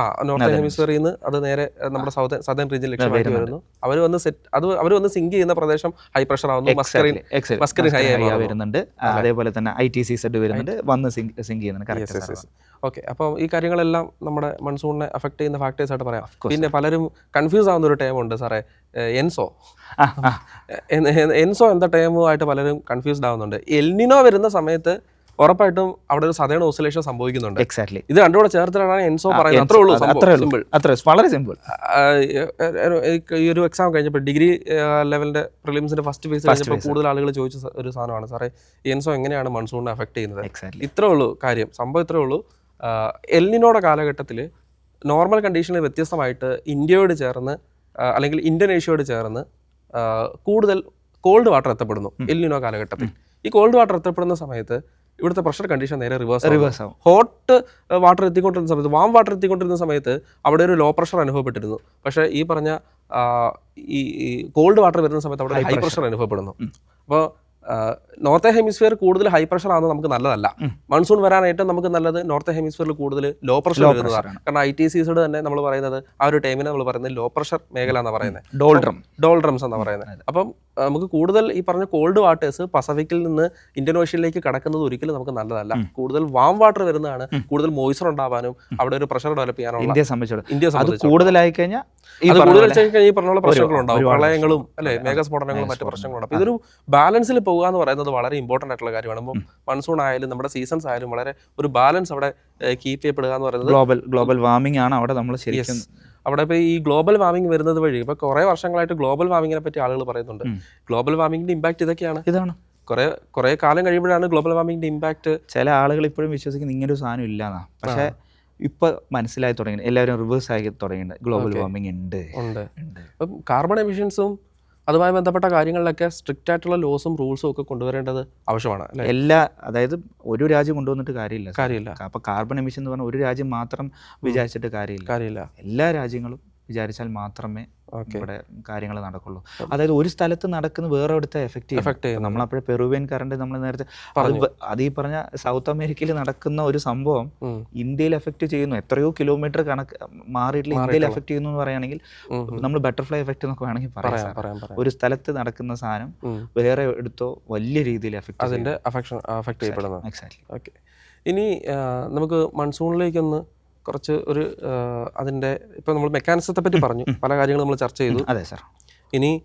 ആ നോർത്ത് ഹെമിസ്ഫിയറിൽ നിന്ന് അത് നേരെ നമ്മുടെ സൗത്ത് സദൻ റീജിയൻ ലക്ഷ്യമായിട്ട് വരുന്നു. അവർ വന്ന് സെറ്റ് അത് അവർ വന്ന് സിങ്ക് ചെയ്യുന്ന പ്രദേശം ഹൈ പ്രഷർ ആവുന്നു. മസ്കറിൻ മസ്കറിൻ ഹൈ വരുന്നുണ്ട്. അതേപോലെ തന്നെ ഐ ടി സി സെഡ് വരുന്നുണ്ട്. വന്ന് സിങ്ക് ചെയ്യുന്നുണ്ട്. ഓക്കെ അപ്പോൾ ഈ കാര്യങ്ങളെല്ലാം നമ്മുടെ മൺസൂണിനെ അഫക്ട് ചെയ്യുന്ന ഫാക്ടേഴ്സ് ആയിട്ട് പറയാം. പിന്നെ പലരും കൺഫ്യൂസ് ആവുന്ന ഒരു ടൈം ഉണ്ട് സാറേ. എൻസോ. എൻസോ എന്ന ടൈമുമായിട്ട് പലരും കൺഫ്യൂസ്ഡ് ആവുന്നുണ്ട്. എൽനിനോ വരുന്ന സമയത്ത് ഉറപ്പായിട്ടും അവിടെ ഒരു സദേൺ ഓസിലേഷൻ സംഭവിക്കുന്നുണ്ട്. എക്സാക്ട്ലി ഇത് രണ്ടുകൂടെ ചേർത്തിട്ടാണ് എൻസോ പറയുന്നത്. അത്രേ ഉള്ളൂ സിമ്പിൾ അത്രേ വളരെ സിമ്പിൾ ഈ ഒരു എക്സാം കഴിഞ്ഞപ്പോൾ ഡിഗ്രി ലെവലിന്റെ പ്രിലിംസിന്റെ ഫസ്റ്റ് ഫേസ് കഴിഞ്ഞപ്പോൾ കൂടുതൽ ആളുകൾ ചോദിച്ച ഒരു സാധനമാണ്. സാറേ എൻസോ എങ്ങനെയാണ് മൺസൂണിനെ അഫക്ട് ചെയ്യുന്നത്? ഇത്രേ ഉള്ളൂ കാര്യം. സംഭവം ഇത്രേ ഉള്ളൂ എൽനിനോടെ കാലഘട്ടത്തിൽ നോർമൽ കണ്ടീഷനിൽ വ്യത്യസ്തമായിട്ട് ഇന്ത്യയോട് ചേർന്ന് അല്ലെങ്കിൽ ഇന്തോനേഷ്യയോട് ചേർന്ന് കൂടുതൽ കോൾഡ് വാട്ടർ എത്തപ്പെടുന്നു എല്ലിനോ കാലഘട്ടത്തിൽ. ഈ കോൾഡ് വാട്ടർ എത്തപ്പെടുന്ന സമയത്ത് ഇവിടുത്തെ പ്രഷർ കണ്ടീഷൻ നേരെ റിവേഴ്സ് റിവേഴ്സ് ആവും. ഹോട്ട് വാട്ടർ എത്തിക്കൊണ്ടിരുന്ന സമയത്ത് വാം വാട്ടർ എത്തിക്കൊണ്ടിരുന്ന സമയത്ത് അവിടെ ഒരു ലോ പ്രഷർ അനുഭവപ്പെട്ടിരുന്നു. പക്ഷേ ഈ പറഞ്ഞ ഈ കോൾഡ് വാട്ടർ വരുന്ന സമയത്ത് അവിടെ ഹൈ പ്രഷർ അനുഭവപ്പെടുന്നു. അപ്പോൾ നോർത്ത് ഹെമിസ്ഫിയർ കൂടുതൽ ഹൈ പ്രഷർ ആണെന്ന് നമുക്ക് നല്ലതല്ല. മൺസൂൺ വരാനായിട്ട് നമുക്ക് നല്ലത് നോർത്ത് ഹെമിസ്ഫിയറിൽ കൂടുതൽ ലോ പ്രഷർ വരുന്നതാണ്. കാരണം ഐ ടി സീസോട് തന്നെ നമ്മൾ പറയുന്നത് ആ ഒരു ടൈമിനെ നമ്മൾ പറയുന്നത് ലോ പ്രഷർ മേഖല എന്ന് പറയുന്നത്. ഡോൾഡ്രം. ഡോൾഡ്രംസ് എന്ന് പറയുന്നത്. അപ്പം നമുക്ക് കൂടുതൽ ഈ പറഞ്ഞ കോൾഡ് വാട്ടേഴ്സ് പസഫിക്കിൽ നിന്ന് ഇന്ത്യൻ ഓഷ്യനിലേക്ക് കടക്കുന്നത് ഒരിക്കലും നമുക്ക് നല്ലതല്ല. കൂടുതൽ വാം വാട്ടർ വരുന്നതാണ്. കൂടുതൽ മോയ്സ്ചർ ഉണ്ടാവാനും അവിടെ ഒരു പ്രഷർ ഡെവലപ്പ് ചെയ്യാനുള്ള ഇന്ത്യയെ സംബന്ധിച്ചിടത്തോളം. ഇന്ത്യയെ സംബന്ധിച്ച് കൂടുതലായി കഴിഞ്ഞാൽ അത് കൂടുതൽ കഴിഞ്ഞാൽ ഈ പറഞ്ഞ പ്രശ്നങ്ങളുണ്ടാവും. പ്രളയങ്ങളും അല്ലെ മേഘസ്ഫോടനങ്ങളും മറ്റു പ്രശ്നങ്ങളുണ്ടാവും. പ്രശ്നങ്ങളും ഇതൊരു ബാലൻസിൽ പോകുക എന്ന് പറയുന്നത് വളരെ ഇമ്പോർട്ടന്റ് ആയിട്ടുള്ള കാര്യമാണ്. മൺസൂൺ ആയാലും നമ്മുടെ സീസൺസ് ആയാലും വളരെ ഒരു ബാലൻസ് അവിടെ കീപ്പ് ചെയ്യപ്പെടുക എന്ന് പറയുന്നത് ഗ്ലോബൽ ഗ്ലോബൽ വാർമിംഗ് ആണ് അവിടെ നമ്മൾ ശരിക്കും അവിടെ ഇപ്പോൾ ഈ ഗ്ലോബൽ വാർമിംഗ് വരുന്നത് വഴി ഇപ്പോൾ കുറേ വർഷങ്ങളായിട്ട് ഗ്ലോബൽ വാർമിങ്ങിനെ പറ്റി ആളുകൾ പറയുന്നുണ്ട്. ഗ്ലോബൽ വാർമിങ്ങിന്റെ ഇമ്പാക്ട് ഇതൊക്കെയാണ്. ഇതാണ്. കുറേ കുറേ കാലം കഴിയുമ്പോഴാണ് ഗ്ലോബൽ വാർമിങ്ങിന്റെ ഇമ്പാക്ട് ചില ആളുകൾ ഇപ്പോഴും വിശ്വസിക്കുന്ന ഇങ്ങനെ ഒരു സാധനം ഇല്ലാന്നാ. പക്ഷേ ഇപ്പൊ മനസ്സിലായി തുടങ്ങി എല്ലാവരും റിവേഴ്സ് ആയി തുടങ്ങിയിട്ടുണ്ട്. ഗ്ലോബൽ വാർമിംഗ് ഉണ്ട്. ഉണ്ട്. അപ്പം കാർബൺ എമിഷൻസും അതുമായി ബന്ധപ്പെട്ട കാര്യങ്ങളിലൊക്കെ സ്ട്രിക്റ്റ് ആയിട്ടുള്ള ലോസും റൂൾസും ഒക്കെ കൊണ്ടുവരേണ്ടത് ആവശ്യമാണ് എല്ലാ അതായത് ഒരു രാജ്യം കൊണ്ടുവന്നിട്ട് കാര്യമില്ല കാര്യമില്ല. അപ്പൊ കാർബൺ എമിഷൻ എന്ന് പറഞ്ഞാൽ ഒരു രാജ്യം മാത്രം വിചാരിച്ചിട്ട് കാര്യമില്ല. കാര്യമില്ല. എല്ലാ രാജ്യങ്ങളും വിചാരിച്ചാൽ മാത്രമേ ഇവിടെ കാര്യങ്ങൾ നടക്കുള്ളൂ. അതായത് ഒരു സ്ഥലത്ത് നടക്കുന്ന വേറെ ഇവിടുത്തെ എഫക്റ്റ് എഫക്ട് ചെയ്യും നമ്മൾ അപ്പോഴേ പെറുവിയൻ കറണ്ട് നമ്മൾ നേരത്തെ അത് ഈ പറഞ്ഞ സൗത്ത് അമേരിക്കയിൽ നടക്കുന്ന ഒരു സംഭവം ഇന്ത്യയിൽ എഫക്ട് ചെയ്യുന്നു. എത്രയോ കിലോമീറ്റർ കണക്ക് മാറിയിട്ടുള്ള ഇന്ത്യയിൽ എഫക്ട് ചെയ്യുന്നു എന്ന് പറയുകയാണെങ്കിൽ. നമ്മൾ ബട്ടർഫ്ലൈ എഫക്റ്റ് എന്നൊക്കെ വേണമെങ്കിൽ പറയാം ഒരു സ്ഥലത്ത് നടക്കുന്ന സാധനം വേറെ എടുത്തോ വലിയ രീതിയിൽ എഫക്ട് അതിന്റെ ചെയ്യപ്പെടുന്നത് എക്സാക്ട്ലി ഓക്കെ ഇനി നമുക്ക് മൺസൂണിലേക്കൊന്ന് കുറച്ച് ഒരു അതിന്റെ ഇപ്പോൾ ഇപ്പൊ നമ്മൾ മെക്കാനിസത്തെ പറ്റി പറഞ്ഞു പല കാര്യങ്ങളും നമ്മൾ ചർച്ച ചെയ്തു. അതെ സാർ. ഇനി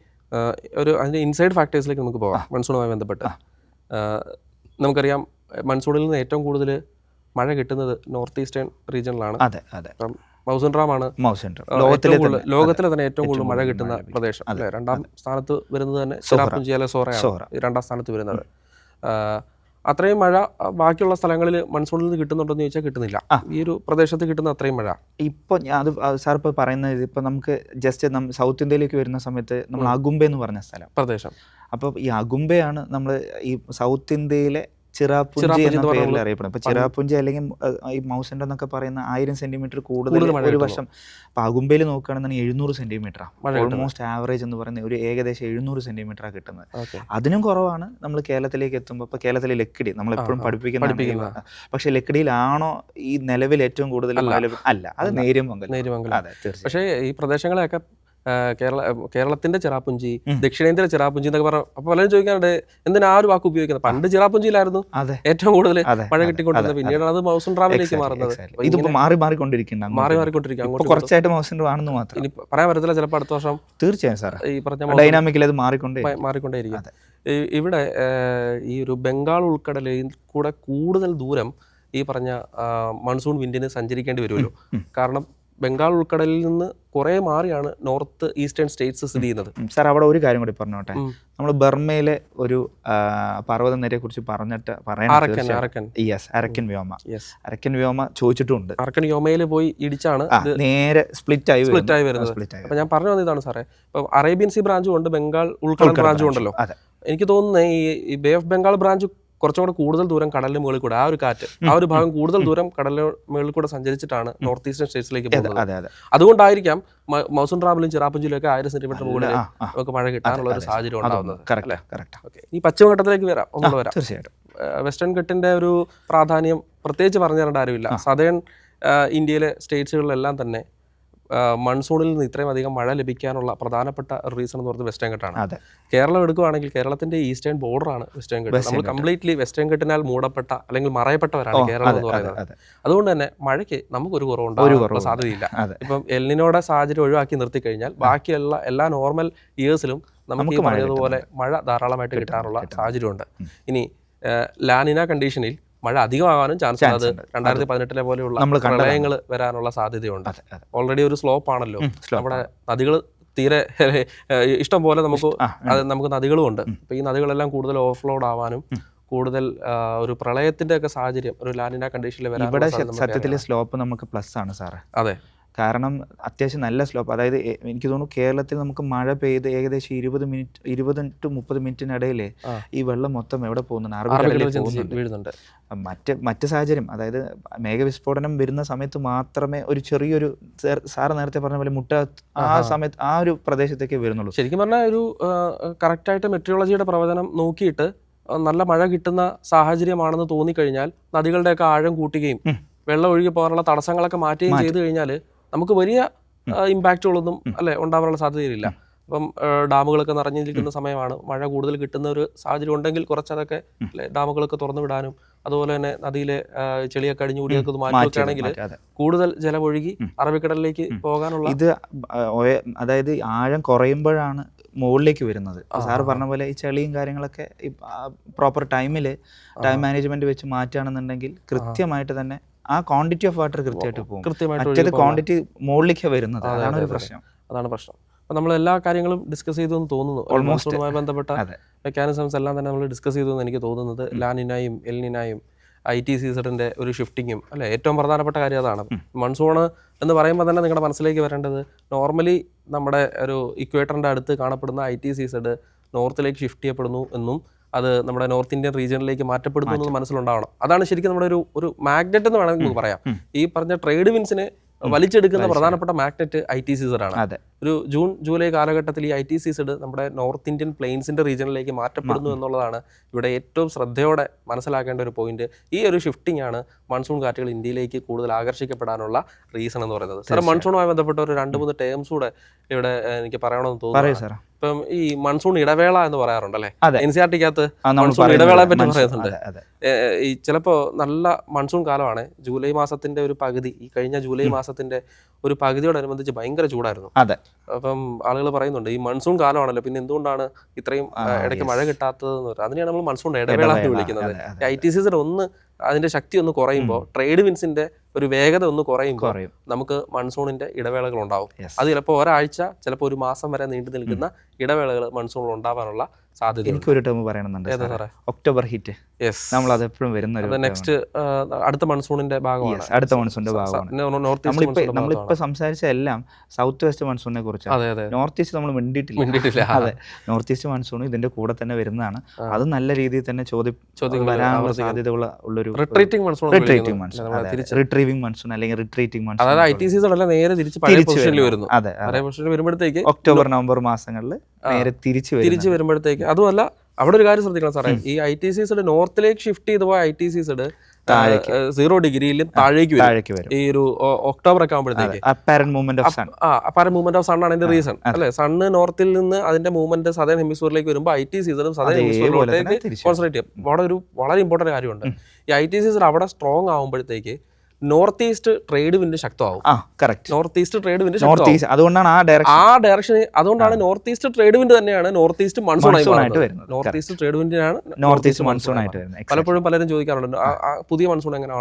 ഒരു അതിന്റെ ഇൻസൈഡ് ഫാക്ടേഴ്സിലേക്ക് നമുക്ക് പോകാം മൺസൂണുമായി ബന്ധപ്പെട്ട്. നമുക്കറിയാം മൺസൂണിൽ നിന്ന് ഏറ്റവും കൂടുതൽ മഴ കിട്ടുന്നത് നോർത്ത് ഈസ്റ്റേൺ റീജിയനിലാണ് അതെ അതെ. മൗസൺ റാമാണ് ആണ്. ലോകത്തിലെ തന്നെ. ഏറ്റവും കൂടുതൽ മഴ കിട്ടുന്ന പ്രദേശം രണ്ടാം സ്ഥാനത്ത് വരുന്നത് തന്നെ സോറയാണ് സോഹ്റ. രണ്ടാം സ്ഥാനത്ത് വരുന്നത്. അത്രയും മഴ ബാക്കിയുള്ള സ്ഥലങ്ങളിൽ മൺസൂണിൽ നിന്ന് കിട്ടുന്നുണ്ടോന്ന് ചോദിച്ചാൽ കിട്ടുന്നില്ല. ആ. ഈ ഒരു പ്രദേശത്ത് കിട്ടുന്ന അത്രയും മഴ. ഇപ്പോൾ ഞാൻ അത് സാർ ഇപ്പോൾ പറയുന്നത് ഇപ്പോൾ നമുക്ക് ജസ്റ്റ് സൗത്ത് ഇന്ത്യയിലേക്ക് വരുന്ന സമയത്ത് നമ്മൾ അഗുംബ എന്ന് പറഞ്ഞ സ്ഥലം. പ്രദേശം. അപ്പോൾ ഈ അഗുംബയാണ് നമ്മൾ ഈ സൗത്ത് ഇന്ത്യയിലെ ചിറാപ്പുഞ്ചി എന്ന പേരിൽ അറിയപ്പെടുന്നത് അപ്പോൾ ചിറാപ്പുഞ്ചി അല്ലെങ്കിൽ ഈ മൗസൻഡ് എന്നൊക്കെ പറയുന്ന ആയിരം സെന്റിമീറ്റർ കൂടുതൽ ഒരു വർഷം അപ്പോൾ അകുമ്പയിൽ നോക്കുകയാണെന്നുണ്ടെങ്കിൽ എഴുന്നൂറ് സെന്റിമീറ്ററാണ് ഓൾമോസ്റ്റ് ആവറേജ് എന്ന് പറയുന്ന ഒരു ഏകദേശം എഴുന്നൂറ് സെന്റിമീറ്ററാണ് കിട്ടുന്നത്. അതിനും കുറവാണ് നമ്മൾ കേരളത്തിലേക്ക് എത്തുമ്പോൾ ഇപ്പോൾ കേരളത്തിലെ ലക്കിടി നമ്മൾ എപ്പോഴും ആ, പഠിപ്പിക്കുന്ന. പക്ഷെ ലക്കിടിയിലാണോ ഈ നിലവിൽ ഏറ്റവും കൂടുതൽ അല്ല. അത് നേരിയം അതെ പക്ഷേ ഈ പ്രദേശങ്ങളെയൊക്കെ കേരള കേരളത്തിന്റെ ചിറാപ്പുഞ്ചി ദക്ഷിണേന്ത്യയുടെ ചിറാപ്പുഞ്ചി എന്നൊക്കെ പറഞ്ഞു അപ്പൊ പലരും ചോദിക്കാറുണ്ട് എന്തിനാ ആ ഒരു വാക്ക് ഉപയോഗിക്കുന്നത്? പണ്ട് ചിറാപ്പുഞ്ചിയിലായിരുന്നു ഏറ്റവും കൂടുതൽ പഴ മഴ കിട്ടിക്കൊണ്ടിരുന്നത്. പിന്നീടാണ് പിന്നീട് അത്. മൗസൺ ട്രാവലിലേക്ക് മാറുന്നത്. ഇതിപ്പോ മാറി മാറിക്കൊണ്ടിരിക്കുന്നു മാറി മാറിക്കൊണ്ടിരിക്കും കുറച്ചായിട്ട് ആണെന്ന് മാത്രം. ഇനി പറയാൻ പറ്റത്തില്ല ചിലപ്പോൾ അടുത്ത വർഷം. തീർച്ചയായും സാർ ഈ പറഞ്ഞ മൗസൺ ഡൈനാമിക്കിൽ അത് മാറിക്കൊണ്ടേ മാറിക്കൊണ്ടേയിരിക്കും. ഇവിടെ ഈ ഒരു ബംഗാൾ ഉൾക്കടലിൽ കൂടെ കൂടുതൽ ദൂരം ഈ പറഞ്ഞ മൺസൂൺ വിൻഡിന് സഞ്ചരിക്കേണ്ടി വരുമല്ലോ. കാരണം ബംഗാൾ ഉൾക്കടലിൽ നിന്ന് കുറേ മാറിയാണ് നോർത്ത് ഈസ്റ്റേൺ സ്റ്റേറ്റ്സ് സ്ഥിതി ചെയ്യുന്നത്. സാർ അവിടെ ഒരു കാര്യം കൂടി പറഞ്ഞോട്ടെ? നമ്മൾ ബർമയിലെ ഒരു പർവതനിരയെ കുറിച്ച് പറഞ്ഞിട്ട് പറയാൻ യെസ് അരക്കൻ. വ്യോമ. അരക്കൻ വ്യോമ ചോദിച്ചിട്ടുണ്ട്. അരക്കൻ യോമയിൽ പോയി ഇടിച്ചാണ് നേരെ സ്പ്ലിറ്റ് ആയി സ്പ്ലിറ്റ് ആയി വരുന്നത്. സ്പ്ലിറ്റ് ആയി അപ്പൊ ഞാൻ പറഞ്ഞു വന്നതാണ് ഇതാണ് സാറേ. ഇപ്പൊ അറേബ്യൻ സി ബ്രാഞ്ചും ഉണ്ട് ബംഗാൾ ഉൾക്കടൽ ബ്രാഞ്ചും ഉണ്ടല്ലോ. എനിക്ക് തോന്നുന്നത് ഈ ബേ ഓഫ് ബംഗാൾ ബ്രാഞ്ച് കുറച്ചും കൂടെ കൂടുതൽ ദൂരം കടലിന് മുകളിൽ കൂടെ ആ ഒരു കാറ്റ് ആ ഒരു ഭാഗം കൂടുതൽ ദൂരം കടലിന് മുകളിൽ കൂടെ സഞ്ചരിച്ചിട്ടാണ് നോർത്ത് ഈസ്റ്റേൺ സ്റ്റേറ്റ്സിലേക്ക് പോകുന്നത്. അതെ അതെ. അതുകൊണ്ടായിരിക്കാം മൗസൺ ട്രാവലും ചിറാപ്പുഞ്ചിലും ഒക്കെ ആയിരം സെന്റിമീറ്റർ മുകളിൽ. നമുക്ക് മഴ കിട്ടാനുള്ള ഒരു സാഹചര്യം ഉണ്ടാവുന്നത്. ഈ പശ്ചിമഘട്ടത്തിലേക്ക് വരാം. ഒന്നുകൂടെ വരാം. തീർച്ചയായിട്ടും. വെസ്റ്റേൺ ഘട്ടിന്റെ ഒരു പ്രാധാന്യം പ്രത്യേകിച്ച് പറഞ്ഞു തരേണ്ട ആരുമില്ല സദേൺ ഇന്ത്യയിലെ സ്റ്റേറ്റ്സുകളിലെല്ലാം തന്നെ മൺസൂണിൽ നിന്ന് ഇത്രയും അധികം മഴ ലഭിക്കാനുള്ള പ്രധാനപ്പെട്ട റീസൺ എന്ന് പറയുന്നത് വെസ്റ്റേൺ ഘട്ടാണ്. കേരളം എടുക്കുകയാണെങ്കിൽ കേരളത്തിന്റെ ഈസ്റ്റേൺ ബോർഡറാണ് വെസ്റ്റേൺ ഘട്ട്. നമ്മൾ കംപ്ലീറ്റ്ലി വെസ്റ്റേൺ ഘട്ടിനാൽ മൂടപ്പെട്ട അല്ലെങ്കിൽ മറയപ്പെട്ടവരാണ് കേരളം എന്ന് പറയുന്നത്. അതുകൊണ്ട് തന്നെ മഴയ്ക്ക് നമുക്കൊരു കുറവുണ്ടാകാനുള്ള കുറവുമില്ല. സാധ്യതയില്ല. ഇപ്പം എല്ലിനോടെ സാഹചര്യം ഒഴിവാക്കി നിർത്തി കഴിഞ്ഞാൽ ബാക്കിയുള്ള എല്ലാ നോർമൽ ഇയേഴ്സിലും നമുക്ക് ഈ പറഞ്ഞതുപോലെ മഴ ധാരാളമായിട്ട് കിട്ടാനുള്ള സാഹചര്യമുണ്ട്. ഇനി ലാനിന കണ്ടീഷനിൽ മഴ അധികമാകാനും ചാൻസ് ഉണ്ട്. അത് രണ്ടായിരത്തി പതിനെട്ടിലെ പോലെയുള്ള. പ്രളയങ്ങൾ വരാനുള്ള സാധ്യതയുണ്ട്. ഓൾറെഡി ഒരു സ്ലോപ്പ് ആണല്ലോ. നമ്മുടെ നദികൾ തീരെ *laughs* ഇഷ്ടം പോലെ നമുക്ക് നമുക്ക് നദികളും ഉണ്ട്. അപ്പൊ ഈ നദികളെല്ലാം കൂടുതൽ ഓവർഫ്ലോഡ് ആവാനും കൂടുതൽ ഒരു പ്രളയത്തിന്റെ ഒക്കെ സാഹചര്യം ഒരു ലാനിന കണ്ടീഷനിൽ വരാൻ ഇവിടെ സത്യത്തിൽ സ്ലോപ്പ് നമുക്ക് പ്ലസ് ആണ് സാറേ. അതെ. കാരണം അത്യാവശ്യം നല്ല സ്ലോപ്പ് അതായത് എനിക്ക് തോന്നുന്നു കേരളത്തിൽ നമുക്ക് മഴ പെയ്ത് ഏകദേശം ഇരുപത് മിനിറ്റ് ഇരുപത് ടു മുപ്പത് മിനിറ്റിനിടയിൽ. ഈ വെള്ളം മൊത്തം എവിടെ പോകുന്നുണ്ട്? അറബിക്കടലിൽ പോകുന്നുണ്ട്. മറ്റ് മറ്റ് സാഹചര്യം അതായത് മേഘവിസ്ഫോടനം വരുന്ന സമയത്ത് മാത്രമേ ഒരു ചെറിയൊരു സാറ് നേരത്തെ പറഞ്ഞ പോലെ മുട്ട ആ സമയത്ത് ആ ഒരു പ്രദേശത്തേക്ക് വരുന്നുള്ളൂ. ശരിക്കും പറഞ്ഞാൽ ഒരു കറക്റ്റായിട്ട് മെട്രിയോളജിയുടെ പ്രവചനം നോക്കിയിട്ട് നല്ല മഴ കിട്ടുന്ന സാഹചര്യമാണെന്ന് തോന്നിക്കഴിഞ്ഞാൽ നദികളുടെയൊക്കെ ആഴം കൂട്ടുകയും വെള്ളം ഒഴുകി പോകാനുള്ള തടസ്സങ്ങളൊക്കെ മാറ്റുകയും ചെയ്തു കഴിഞ്ഞാൽ നമുക്ക് വലിയ ഇമ്പാക്റ്റുകളൊന്നും അല്ലെ ഉണ്ടാവാനുള്ള സാധ്യതയില്ല അപ്പം ഡാമുകളൊക്കെ ഡാമുകളൊക്കെ നിറഞ്ഞിരിക്കുന്ന സമയമാണ്. മഴ കൂടുതൽ കിട്ടുന്ന ഒരു സാഹചര്യം ഉണ്ടെങ്കിൽ കുറച്ചതൊക്കെ അല്ലെ ഡാമുകളൊക്കെ തുറന്നു വിടാനും അതുപോലെ തന്നെ നദിയിലെ ചെളിയൊക്കെ അടിഞ്ഞുകൂടിയൊക്കെ ഒന്ന് മാറ്റി മാറ്റി വെക്കുകയാണെങ്കിൽ കൂടുതൽ ജലമൊഴുകി അറബിക്കടലിലേക്ക് പോകാനുള്ള ഇത് അതായത് ആഴം കുറയുമ്പോഴാണ് മുകളിലേക്ക് വരുന്നത്. സാർ സാറ് പറഞ്ഞ പോലെ ഈ ചെളിയും കാര്യങ്ങളൊക്കെ പ്രോപ്പർ ടൈമിൽ ടൈം മാനേജ്മെന്റ് വെച്ച് മാറ്റുകയാണെന്നുണ്ടെങ്കിൽ കൃത്യമായിട്ട് തന്നെ ആ ക്വാണ്ടിറ്റി ഓഫ് വാട്ടർ കൃത്യമായിട്ട് പോകും. കൃത്യമായിട്ട് മറ്റേത് ക്വാണ്ടിറ്റി മുകളിലേക്ക് വരുന്നത്. അതാണ് ഒരു പ്രശ്നം. അതാണ് പ്രശ്നം. അപ്പൊ നമ്മൾ എല്ലാ കാര്യങ്ങളും ഡിസ്കസ് ചെയ്തു എന്ന് തോന്നുന്നു. ഓൾമോസ്റ്റുമായി ബന്ധപ്പെട്ട മെക്കാനിസംസ് എല്ലാം തന്നെ നമ്മൾ ഡിസ്കസ് ചെയ്തു എന്ന് എനിക്ക് തോന്നുന്നത് ലാനിനായും എൽനിനായും ഐ ടി സീസണിന്റെ ഒരു ഷിഫ്റ്റിങ്ങും അല്ലെ? ഏറ്റവും പ്രധാനപ്പെട്ട കാര്യം അതാണ്. മൺസൂൺ എന്ന് പറയുമ്പോൾ തന്നെ നിങ്ങളുടെ മനസ്സിലേക്ക് വരേണ്ടത് നോർമലി നമ്മുടെ ഒരു ഇക്വേറ്ററിന്റെ അടുത്ത് കാണപ്പെടുന്ന ഐ ടി സീസഡ് നോർത്തിലേക്ക് ഷിഫ്റ്റ് ചെയ്യപ്പെടുന്നു എന്നും അത് നമ്മുടെ നോർത്ത് ഇന്ത്യൻ റീജിയനിലേക്ക് മാറ്റപ്പെടുന്നു എന്ന് മനസ്സിലുണ്ടാവണം. അതാണ് ശരിക്കും നമ്മുടെ ഒരു ഒരു മാഗ്നറ്റ് എന്ന് വേണമെങ്കിൽ നമുക്ക് പറയാം. ഈ പറഞ്ഞ ട്രേഡ് വിൻസിനെ വലിച്ചെടുക്കുന്ന പ്രധാനപ്പെട്ട മാഗ്നറ്റ് ഐ ടി സീസഡാണ് ഒരു ജൂൺ ജൂലൈ കാലഘട്ടത്തിൽ ഈ ഐ ടി സീസഡ് നമ്മുടെ നോർത്ത് ഇന്ത്യൻ പ്ലെയിൻസിന്റെ റീജിയനിലേക്ക് മാറ്റപ്പെടുന്നു എന്നുള്ളതാണ് ഇവിടെ ഏറ്റവും ശ്രദ്ധയോടെ മനസ്സിലാക്കേണ്ട ഒരു പോയിന്റ്. ഈ ഒരു ഷിഫ്റ്റിംഗ് ആണ് മൺസൂൺ കാറ്റുകൾ ഇന്ത്യയിലേക്ക് കൂടുതൽ ആകർഷിക്കപ്പെടാനുള്ള റീസൺ എന്ന് പറയുന്നത്. സാർ മൺസൂണുമായി ബന്ധപ്പെട്ട ഒരു രണ്ട് മൂന്ന് ടേംസ് കൂടെ ഇവിടെ എനിക്ക് പറയണമെന്ന് പറയൂ തോന്നുന്നു ഇപ്പം ഈ മൺസൂൺ ഇടവേള എന്ന് പറയാറുണ്ടല്ലേ? അല്ലെ എൻ സി ആർ ടിക്കകത്ത് മൺസൂൺ ഇടവേളയെ പറ്റി പറയുന്നുണ്ട്. ഈ ചിലപ്പോ നല്ല മൺസൂൺ കാലമാണ്. ജൂലൈ മാസത്തിന്റെ ഒരു പകുതി ഈ കഴിഞ്ഞ ജൂലൈ മാസത്തിന്റെ ഒരു പകുതിയോടനുബന്ധിച്ച് ഭയങ്കര ചൂടായിരുന്നു. അതെ. അപ്പം ആളുകൾ പറയുന്നുണ്ട് ഈ മൺസൂൺ കാലമാണല്ലോ പിന്നെ എന്തുകൊണ്ടാണ് ഇത്രയും ഇടയ്ക്ക് മഴ മഴ കിട്ടാത്തത് അതിനെയാണ് നമ്മൾ മൺസൂൺ ഇടവേള എന്ന് വിളിക്കുന്നത്. ഐ ടി സീസൺ ഒന്ന് അതിന്റെ ശക്തി ഒന്ന് കുറയുമ്പോൾ ട്രേഡ് വിൻസിന്റെ ഒരു വേഗത ഒന്ന് കുറയുമ്പോൾ കുറയും. നമുക്ക് മൺസൂണിന്റെ ഇടവേളകൾ ഉണ്ടാവും. അത് ചിലപ്പോൾ ഒരാഴ്ച ചിലപ്പോൾ ഒരു മാസം വരെ നീണ്ടു നിൽക്കുന്ന ഇടവേളകൾ മൺസൂണിൽ ഉണ്ടാവാനുള്ള സാധ്യതയുണ്ട്. എനിക്കൊരു ടേം പറയണമെന്നുണ്ട് ഒക്ടോബർ ഹിറ്റ് നമ്മൾ അത് എപ്പോഴും വരുന്ന ഒരു നെക്സ്റ്റ് അടുത്ത മൺസൂണിന്റെ ഭാഗമാണ്. അടുത്ത മൺസൂണിന്റെ ഭാഗമാണ്. നമ്മളിപ്പോ സംസാരിച്ച എല്ലാം സൗത്ത് വെസ്റ്റ് മൺസൂണിനെ കുറിച്ചാണ്. നോർത്ത് ഈസ്റ്റ് നമ്മൾ മിണ്ടിയിട്ടില്ല. *laughs* അതെ. നോർത്ത് ഈസ്റ്റ് മൺസൂൺ ഇതിന്റെ കൂടെ തന്നെ വരുന്നതാണ്. അത് നല്ല രീതിയിൽ തന്നെ ചോദ്യം വരാനുള്ള. സാധ്യതയുള്ള ഉള്ളൊരു retreating monsoon retreating monsoon retrieving monsoon അല്ലെങ്കിൽ റിട്രീറ്റിംഗ് മൺസൂൺ അതായത് ഐ ടി സീസൺ അല്ല നേരെ തിരിച്ച് തിരിച്ചു വരുന്നു. അതെ വരുമ്പോഴത്തേക്ക് ഒക്ടോബർ നവംബർ മാസങ്ങളിൽ നേരെ തിരിച്ചു തിരിച്ചു വരുമ്പോഴത്തേക്ക് അതുമല്ല അവിടെ ഒരു കാര്യം ശ്രദ്ധിക്കണം സാറേ. ഈ ഐ ടി സീസഡ് നോർത്തിലേക്ക് ഷിഫ്റ്റ് ചെയ്ത് പോയ I T C Z. Zero ഡിഗ്രിയിലും താഴേക്ക് താഴേക്ക് വരും. ഈ ഒരു ഒക്ടോബർ ഒക്കെ ആകുമ്പോഴത്തേക്ക് മൂവ്മെന്റ് ഓഫ് സൺ ആണ് അതിന്റെ റീസൺ അല്ലെ? സണ്ണ് നോർത്തിൽ നിന്ന് അതിന്റെ മൂവ്മെന്റ് സദേൺ ഹെമിസ്ഫിയറിലേക്ക് വരുമ്പോൾ ഐ ടി സീസണും സദേൺ അതേപോലെ ഹെമിസ്ഫിയറിലേക്ക് കോൺസെൻട്രേറ്റ് ചെയ്യും. അവിടെ ഒരു വളരെ ഇമ്പോർട്ടന്റ് കാര്യമുണ്ട്. ഈ ഐ ടി സീസൺ അവിടെ സ്ട്രോങ് ആകുമ്പോഴത്തേക്ക് നോർത്ത് ഈസ്റ്റ് ട്രേഡ് വിൻഡ് ശക്തമാവും. ആ correct. North east trade wind north ശക്തമാവും. East അതുകൊണ്ടാണ് ആ ഡയറക്ഷൻ ആ ഡയറക്ഷൻ അതുകൊണ്ടാണ് നോർത്ത് ഈസ്റ്റ് ട്രേഡ് വിൻഡ് തന്നെയാണ് നോർത്ത് ഈസ്റ്റ് മൺസൂൺ ആയിട്ട് വരുന്നത്. നോർത്ത് ഈസ്റ്റ് ട്രേഡ് വിൻഡിനാണ് നോർത്ത് ഈസ്റ്റ് മൺസൂൺ ആയിട്ട് വരുന്നത്. പലപ്പോഴും പലരും ചോദിക്കാറുണ്ട് പുതിയ മൺസൂൺ എങ്ങനെ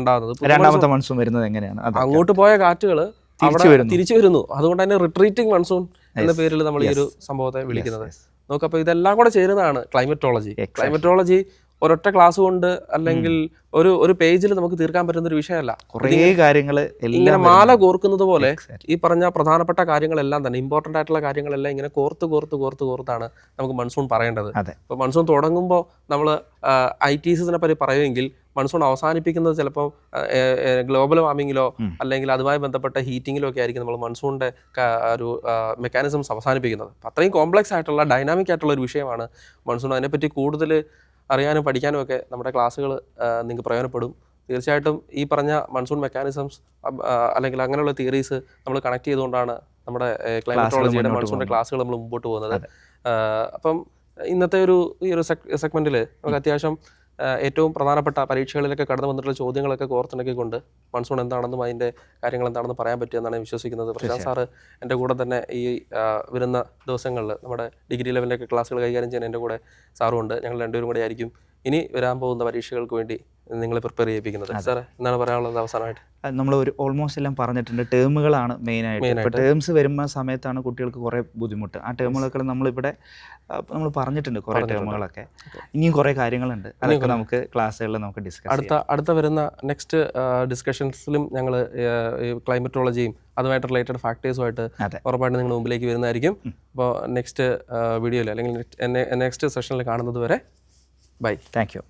ഉണ്ടാകുന്നത്? രണ്ടാമത്തെ മൺസൂൺ വരുന്നത് എങ്ങനെയാണ്? അങ്ങോട്ട് പോയ കാറ്റുകൾ തിരിച്ചു വരുന്നു. തിരിച്ചു വരുന്നു. അതുകൊണ്ട് തന്നെ റിട്രീറ്റിംഗ് മൺസൂൺ എന്ന പേരിൽ നമ്മൾ ഈ ഒരു സംഭവത്തെ വിളിക്കുന്നത്. നോക്കപ്പോൾ ഇതെല്ലാം കൂടെ ചേരുന്നതാണ് ക്ലൈമറ്റോളജി. ക്ലൈമറ്റോളജി ഒരൊറ്റ ക്ലാസ് കൊണ്ട് അല്ലെങ്കിൽ ഒരു ഒരു പേജിൽ നമുക്ക് തീർക്കാൻ പറ്റുന്ന ഒരു വിഷയമല്ല. കുറേ കാര്യങ്ങൾ ഇങ്ങനെ മാല കോർക്കുന്നത് പോലെ ഈ പറഞ്ഞ പ്രധാനപ്പെട്ട കാര്യങ്ങളെല്ലാം തന്നെ ഇമ്പോർട്ടന്റ് ആയിട്ടുള്ള കാര്യങ്ങളെല്ലാം ഇങ്ങനെ കോർത്ത് കോർത്ത് കോർത്ത് കോർത്താണ് നമുക്ക് മൺസൂൺ പറയേണ്ടത്. അപ്പോൾ മൺസൂൺ തുടങ്ങുമ്പോൾ നമ്മൾ ഐ ടി സിസിനെ പറ്റി പറയുമെങ്കിൽ മൺസൂൺ അവസാനിപ്പിക്കുന്നത് ചിലപ്പോൾ ഗ്ലോബൽ വാർമിങ്ങിലോ അല്ലെങ്കിൽ അതുമായി ബന്ധപ്പെട്ട ഹീറ്റിങ്ങിലോ ഒക്കെ ആയിരിക്കും നമ്മൾ മൺസൂണിന്റെ ഒരു മെക്കാനിസംസ് അവസാനിപ്പിക്കുന്നത്. അത്രയും കോംപ്ലക്സ് ആയിട്ടുള്ള ഡൈനാമിക് ആയിട്ടുള്ള ഒരു വിഷയമാണ് മൺസൂൺ. അതിനെപ്പറ്റി കൂടുതൽ അറിയാനും പഠിക്കാനും ഒക്കെ നമ്മുടെ ക്ലാസ്സുകൾ നിങ്ങൾക്ക് പ്രയോജനപ്പെടും. തീർച്ചയായിട്ടും ഈ പറഞ്ഞ മൺസൂൺ മെക്കാനിസംസ് അല്ലെങ്കിൽ അങ്ങനെയുള്ള തിയറീസ് നമ്മൾ കണക്ട് ചെയ്തുകൊണ്ടാണ് നമ്മുടെ ക്ലൈമറ്റോളജിയുടെ മൺസൂണിന്റെ ക്ലാസ്സുകൾ നമ്മൾ മുമ്പോട്ട് പോകുന്നത്. അപ്പം ഇന്നത്തെ ഒരു ഈ ഒരു സെഗ്മെന്റിൽ നമുക്ക് അത്യാവശ്യം ഏറ്റവും പ്രധാനപ്പെട്ട പരീക്ഷകളിലൊക്കെ കടന്നു വന്നിട്ടുള്ള ചോദ്യങ്ങളൊക്കെ കോർത്തിണക്കിക്കൊണ്ട് മൺസൂൺ എന്താണെന്നും അതിന്റെ കാര്യങ്ങൾ എന്താണെന്ന് പറയാൻ പറ്റുമെന്നാണ് വിശ്വസിക്കുന്നത്. പ്രശാന്ത് സാറ് എന്റെ കൂടെ തന്നെ ഈ വരുന്ന ദിവസങ്ങളിൽ നമ്മുടെ ഡിഗ്രി ലെവലിലൊക്കെ ക്ലാസ്സുകൾ കൈകാര്യം ചെയ്യാൻ എന്റെ കൂടെ സാറും ഉണ്ട്. ഞങ്ങൾ രണ്ടുപേരും കൂടെ ആയിരിക്കും ഇനി വരാൻ പോകുന്ന പരീക്ഷകൾക്ക് വേണ്ടി നിങ്ങളെ പ്രിപ്പയർ ചെയ്യിപ്പിക്കുന്നത്. സാറേ എന്താണ് പറയാനുള്ളത് അവസാനമായിട്ട്? നമ്മൾ ഒരു ഓൾമോസ്റ്റ് എല്ലാം പറഞ്ഞിട്ടുണ്ട്. ടേമുകളാണ് മെയിനായിട്ട് ഇപ്പോൾ ടേംസ് വരുന്ന സമയത്താണ് കുട്ടികൾക്ക് കുറേ ബുദ്ധിമുട്ട്. ആ ടേമുകളൊക്കെ നമ്മളിവിടെ നമ്മൾ പറഞ്ഞിട്ടുണ്ട് കുറേ. ടേമുകളൊക്കെ ഇനിയും കുറേ കാര്യങ്ങളുണ്ട്. അതൊക്കെ നമുക്ക് ക്ലാസ്സുകളിൽ നമുക്ക് ഡിസ്കസ് അടുത്ത അടുത്ത വരുന്ന നെക്സ്റ്റ് ഡിസ്കഷൻസിലും ഞങ്ങൾ ക്ലൈമറ്റോളജിയും അതുമായിട്ട് റിലേറ്റഡ് ഫാക്ടേഴ്സുമായിട്ട് ഉറപ്പായിട്ടും നിങ്ങൾ മുമ്പിലേക്ക് വരുന്നതായിരിക്കും. അപ്പോൾ നെക്സ്റ്റ് വീഡിയോയിൽ അല്ലെങ്കിൽ നെക്സ്റ്റ് സെഷനിൽ കാണുന്നത് വരെ ബൈ താങ്ക് യു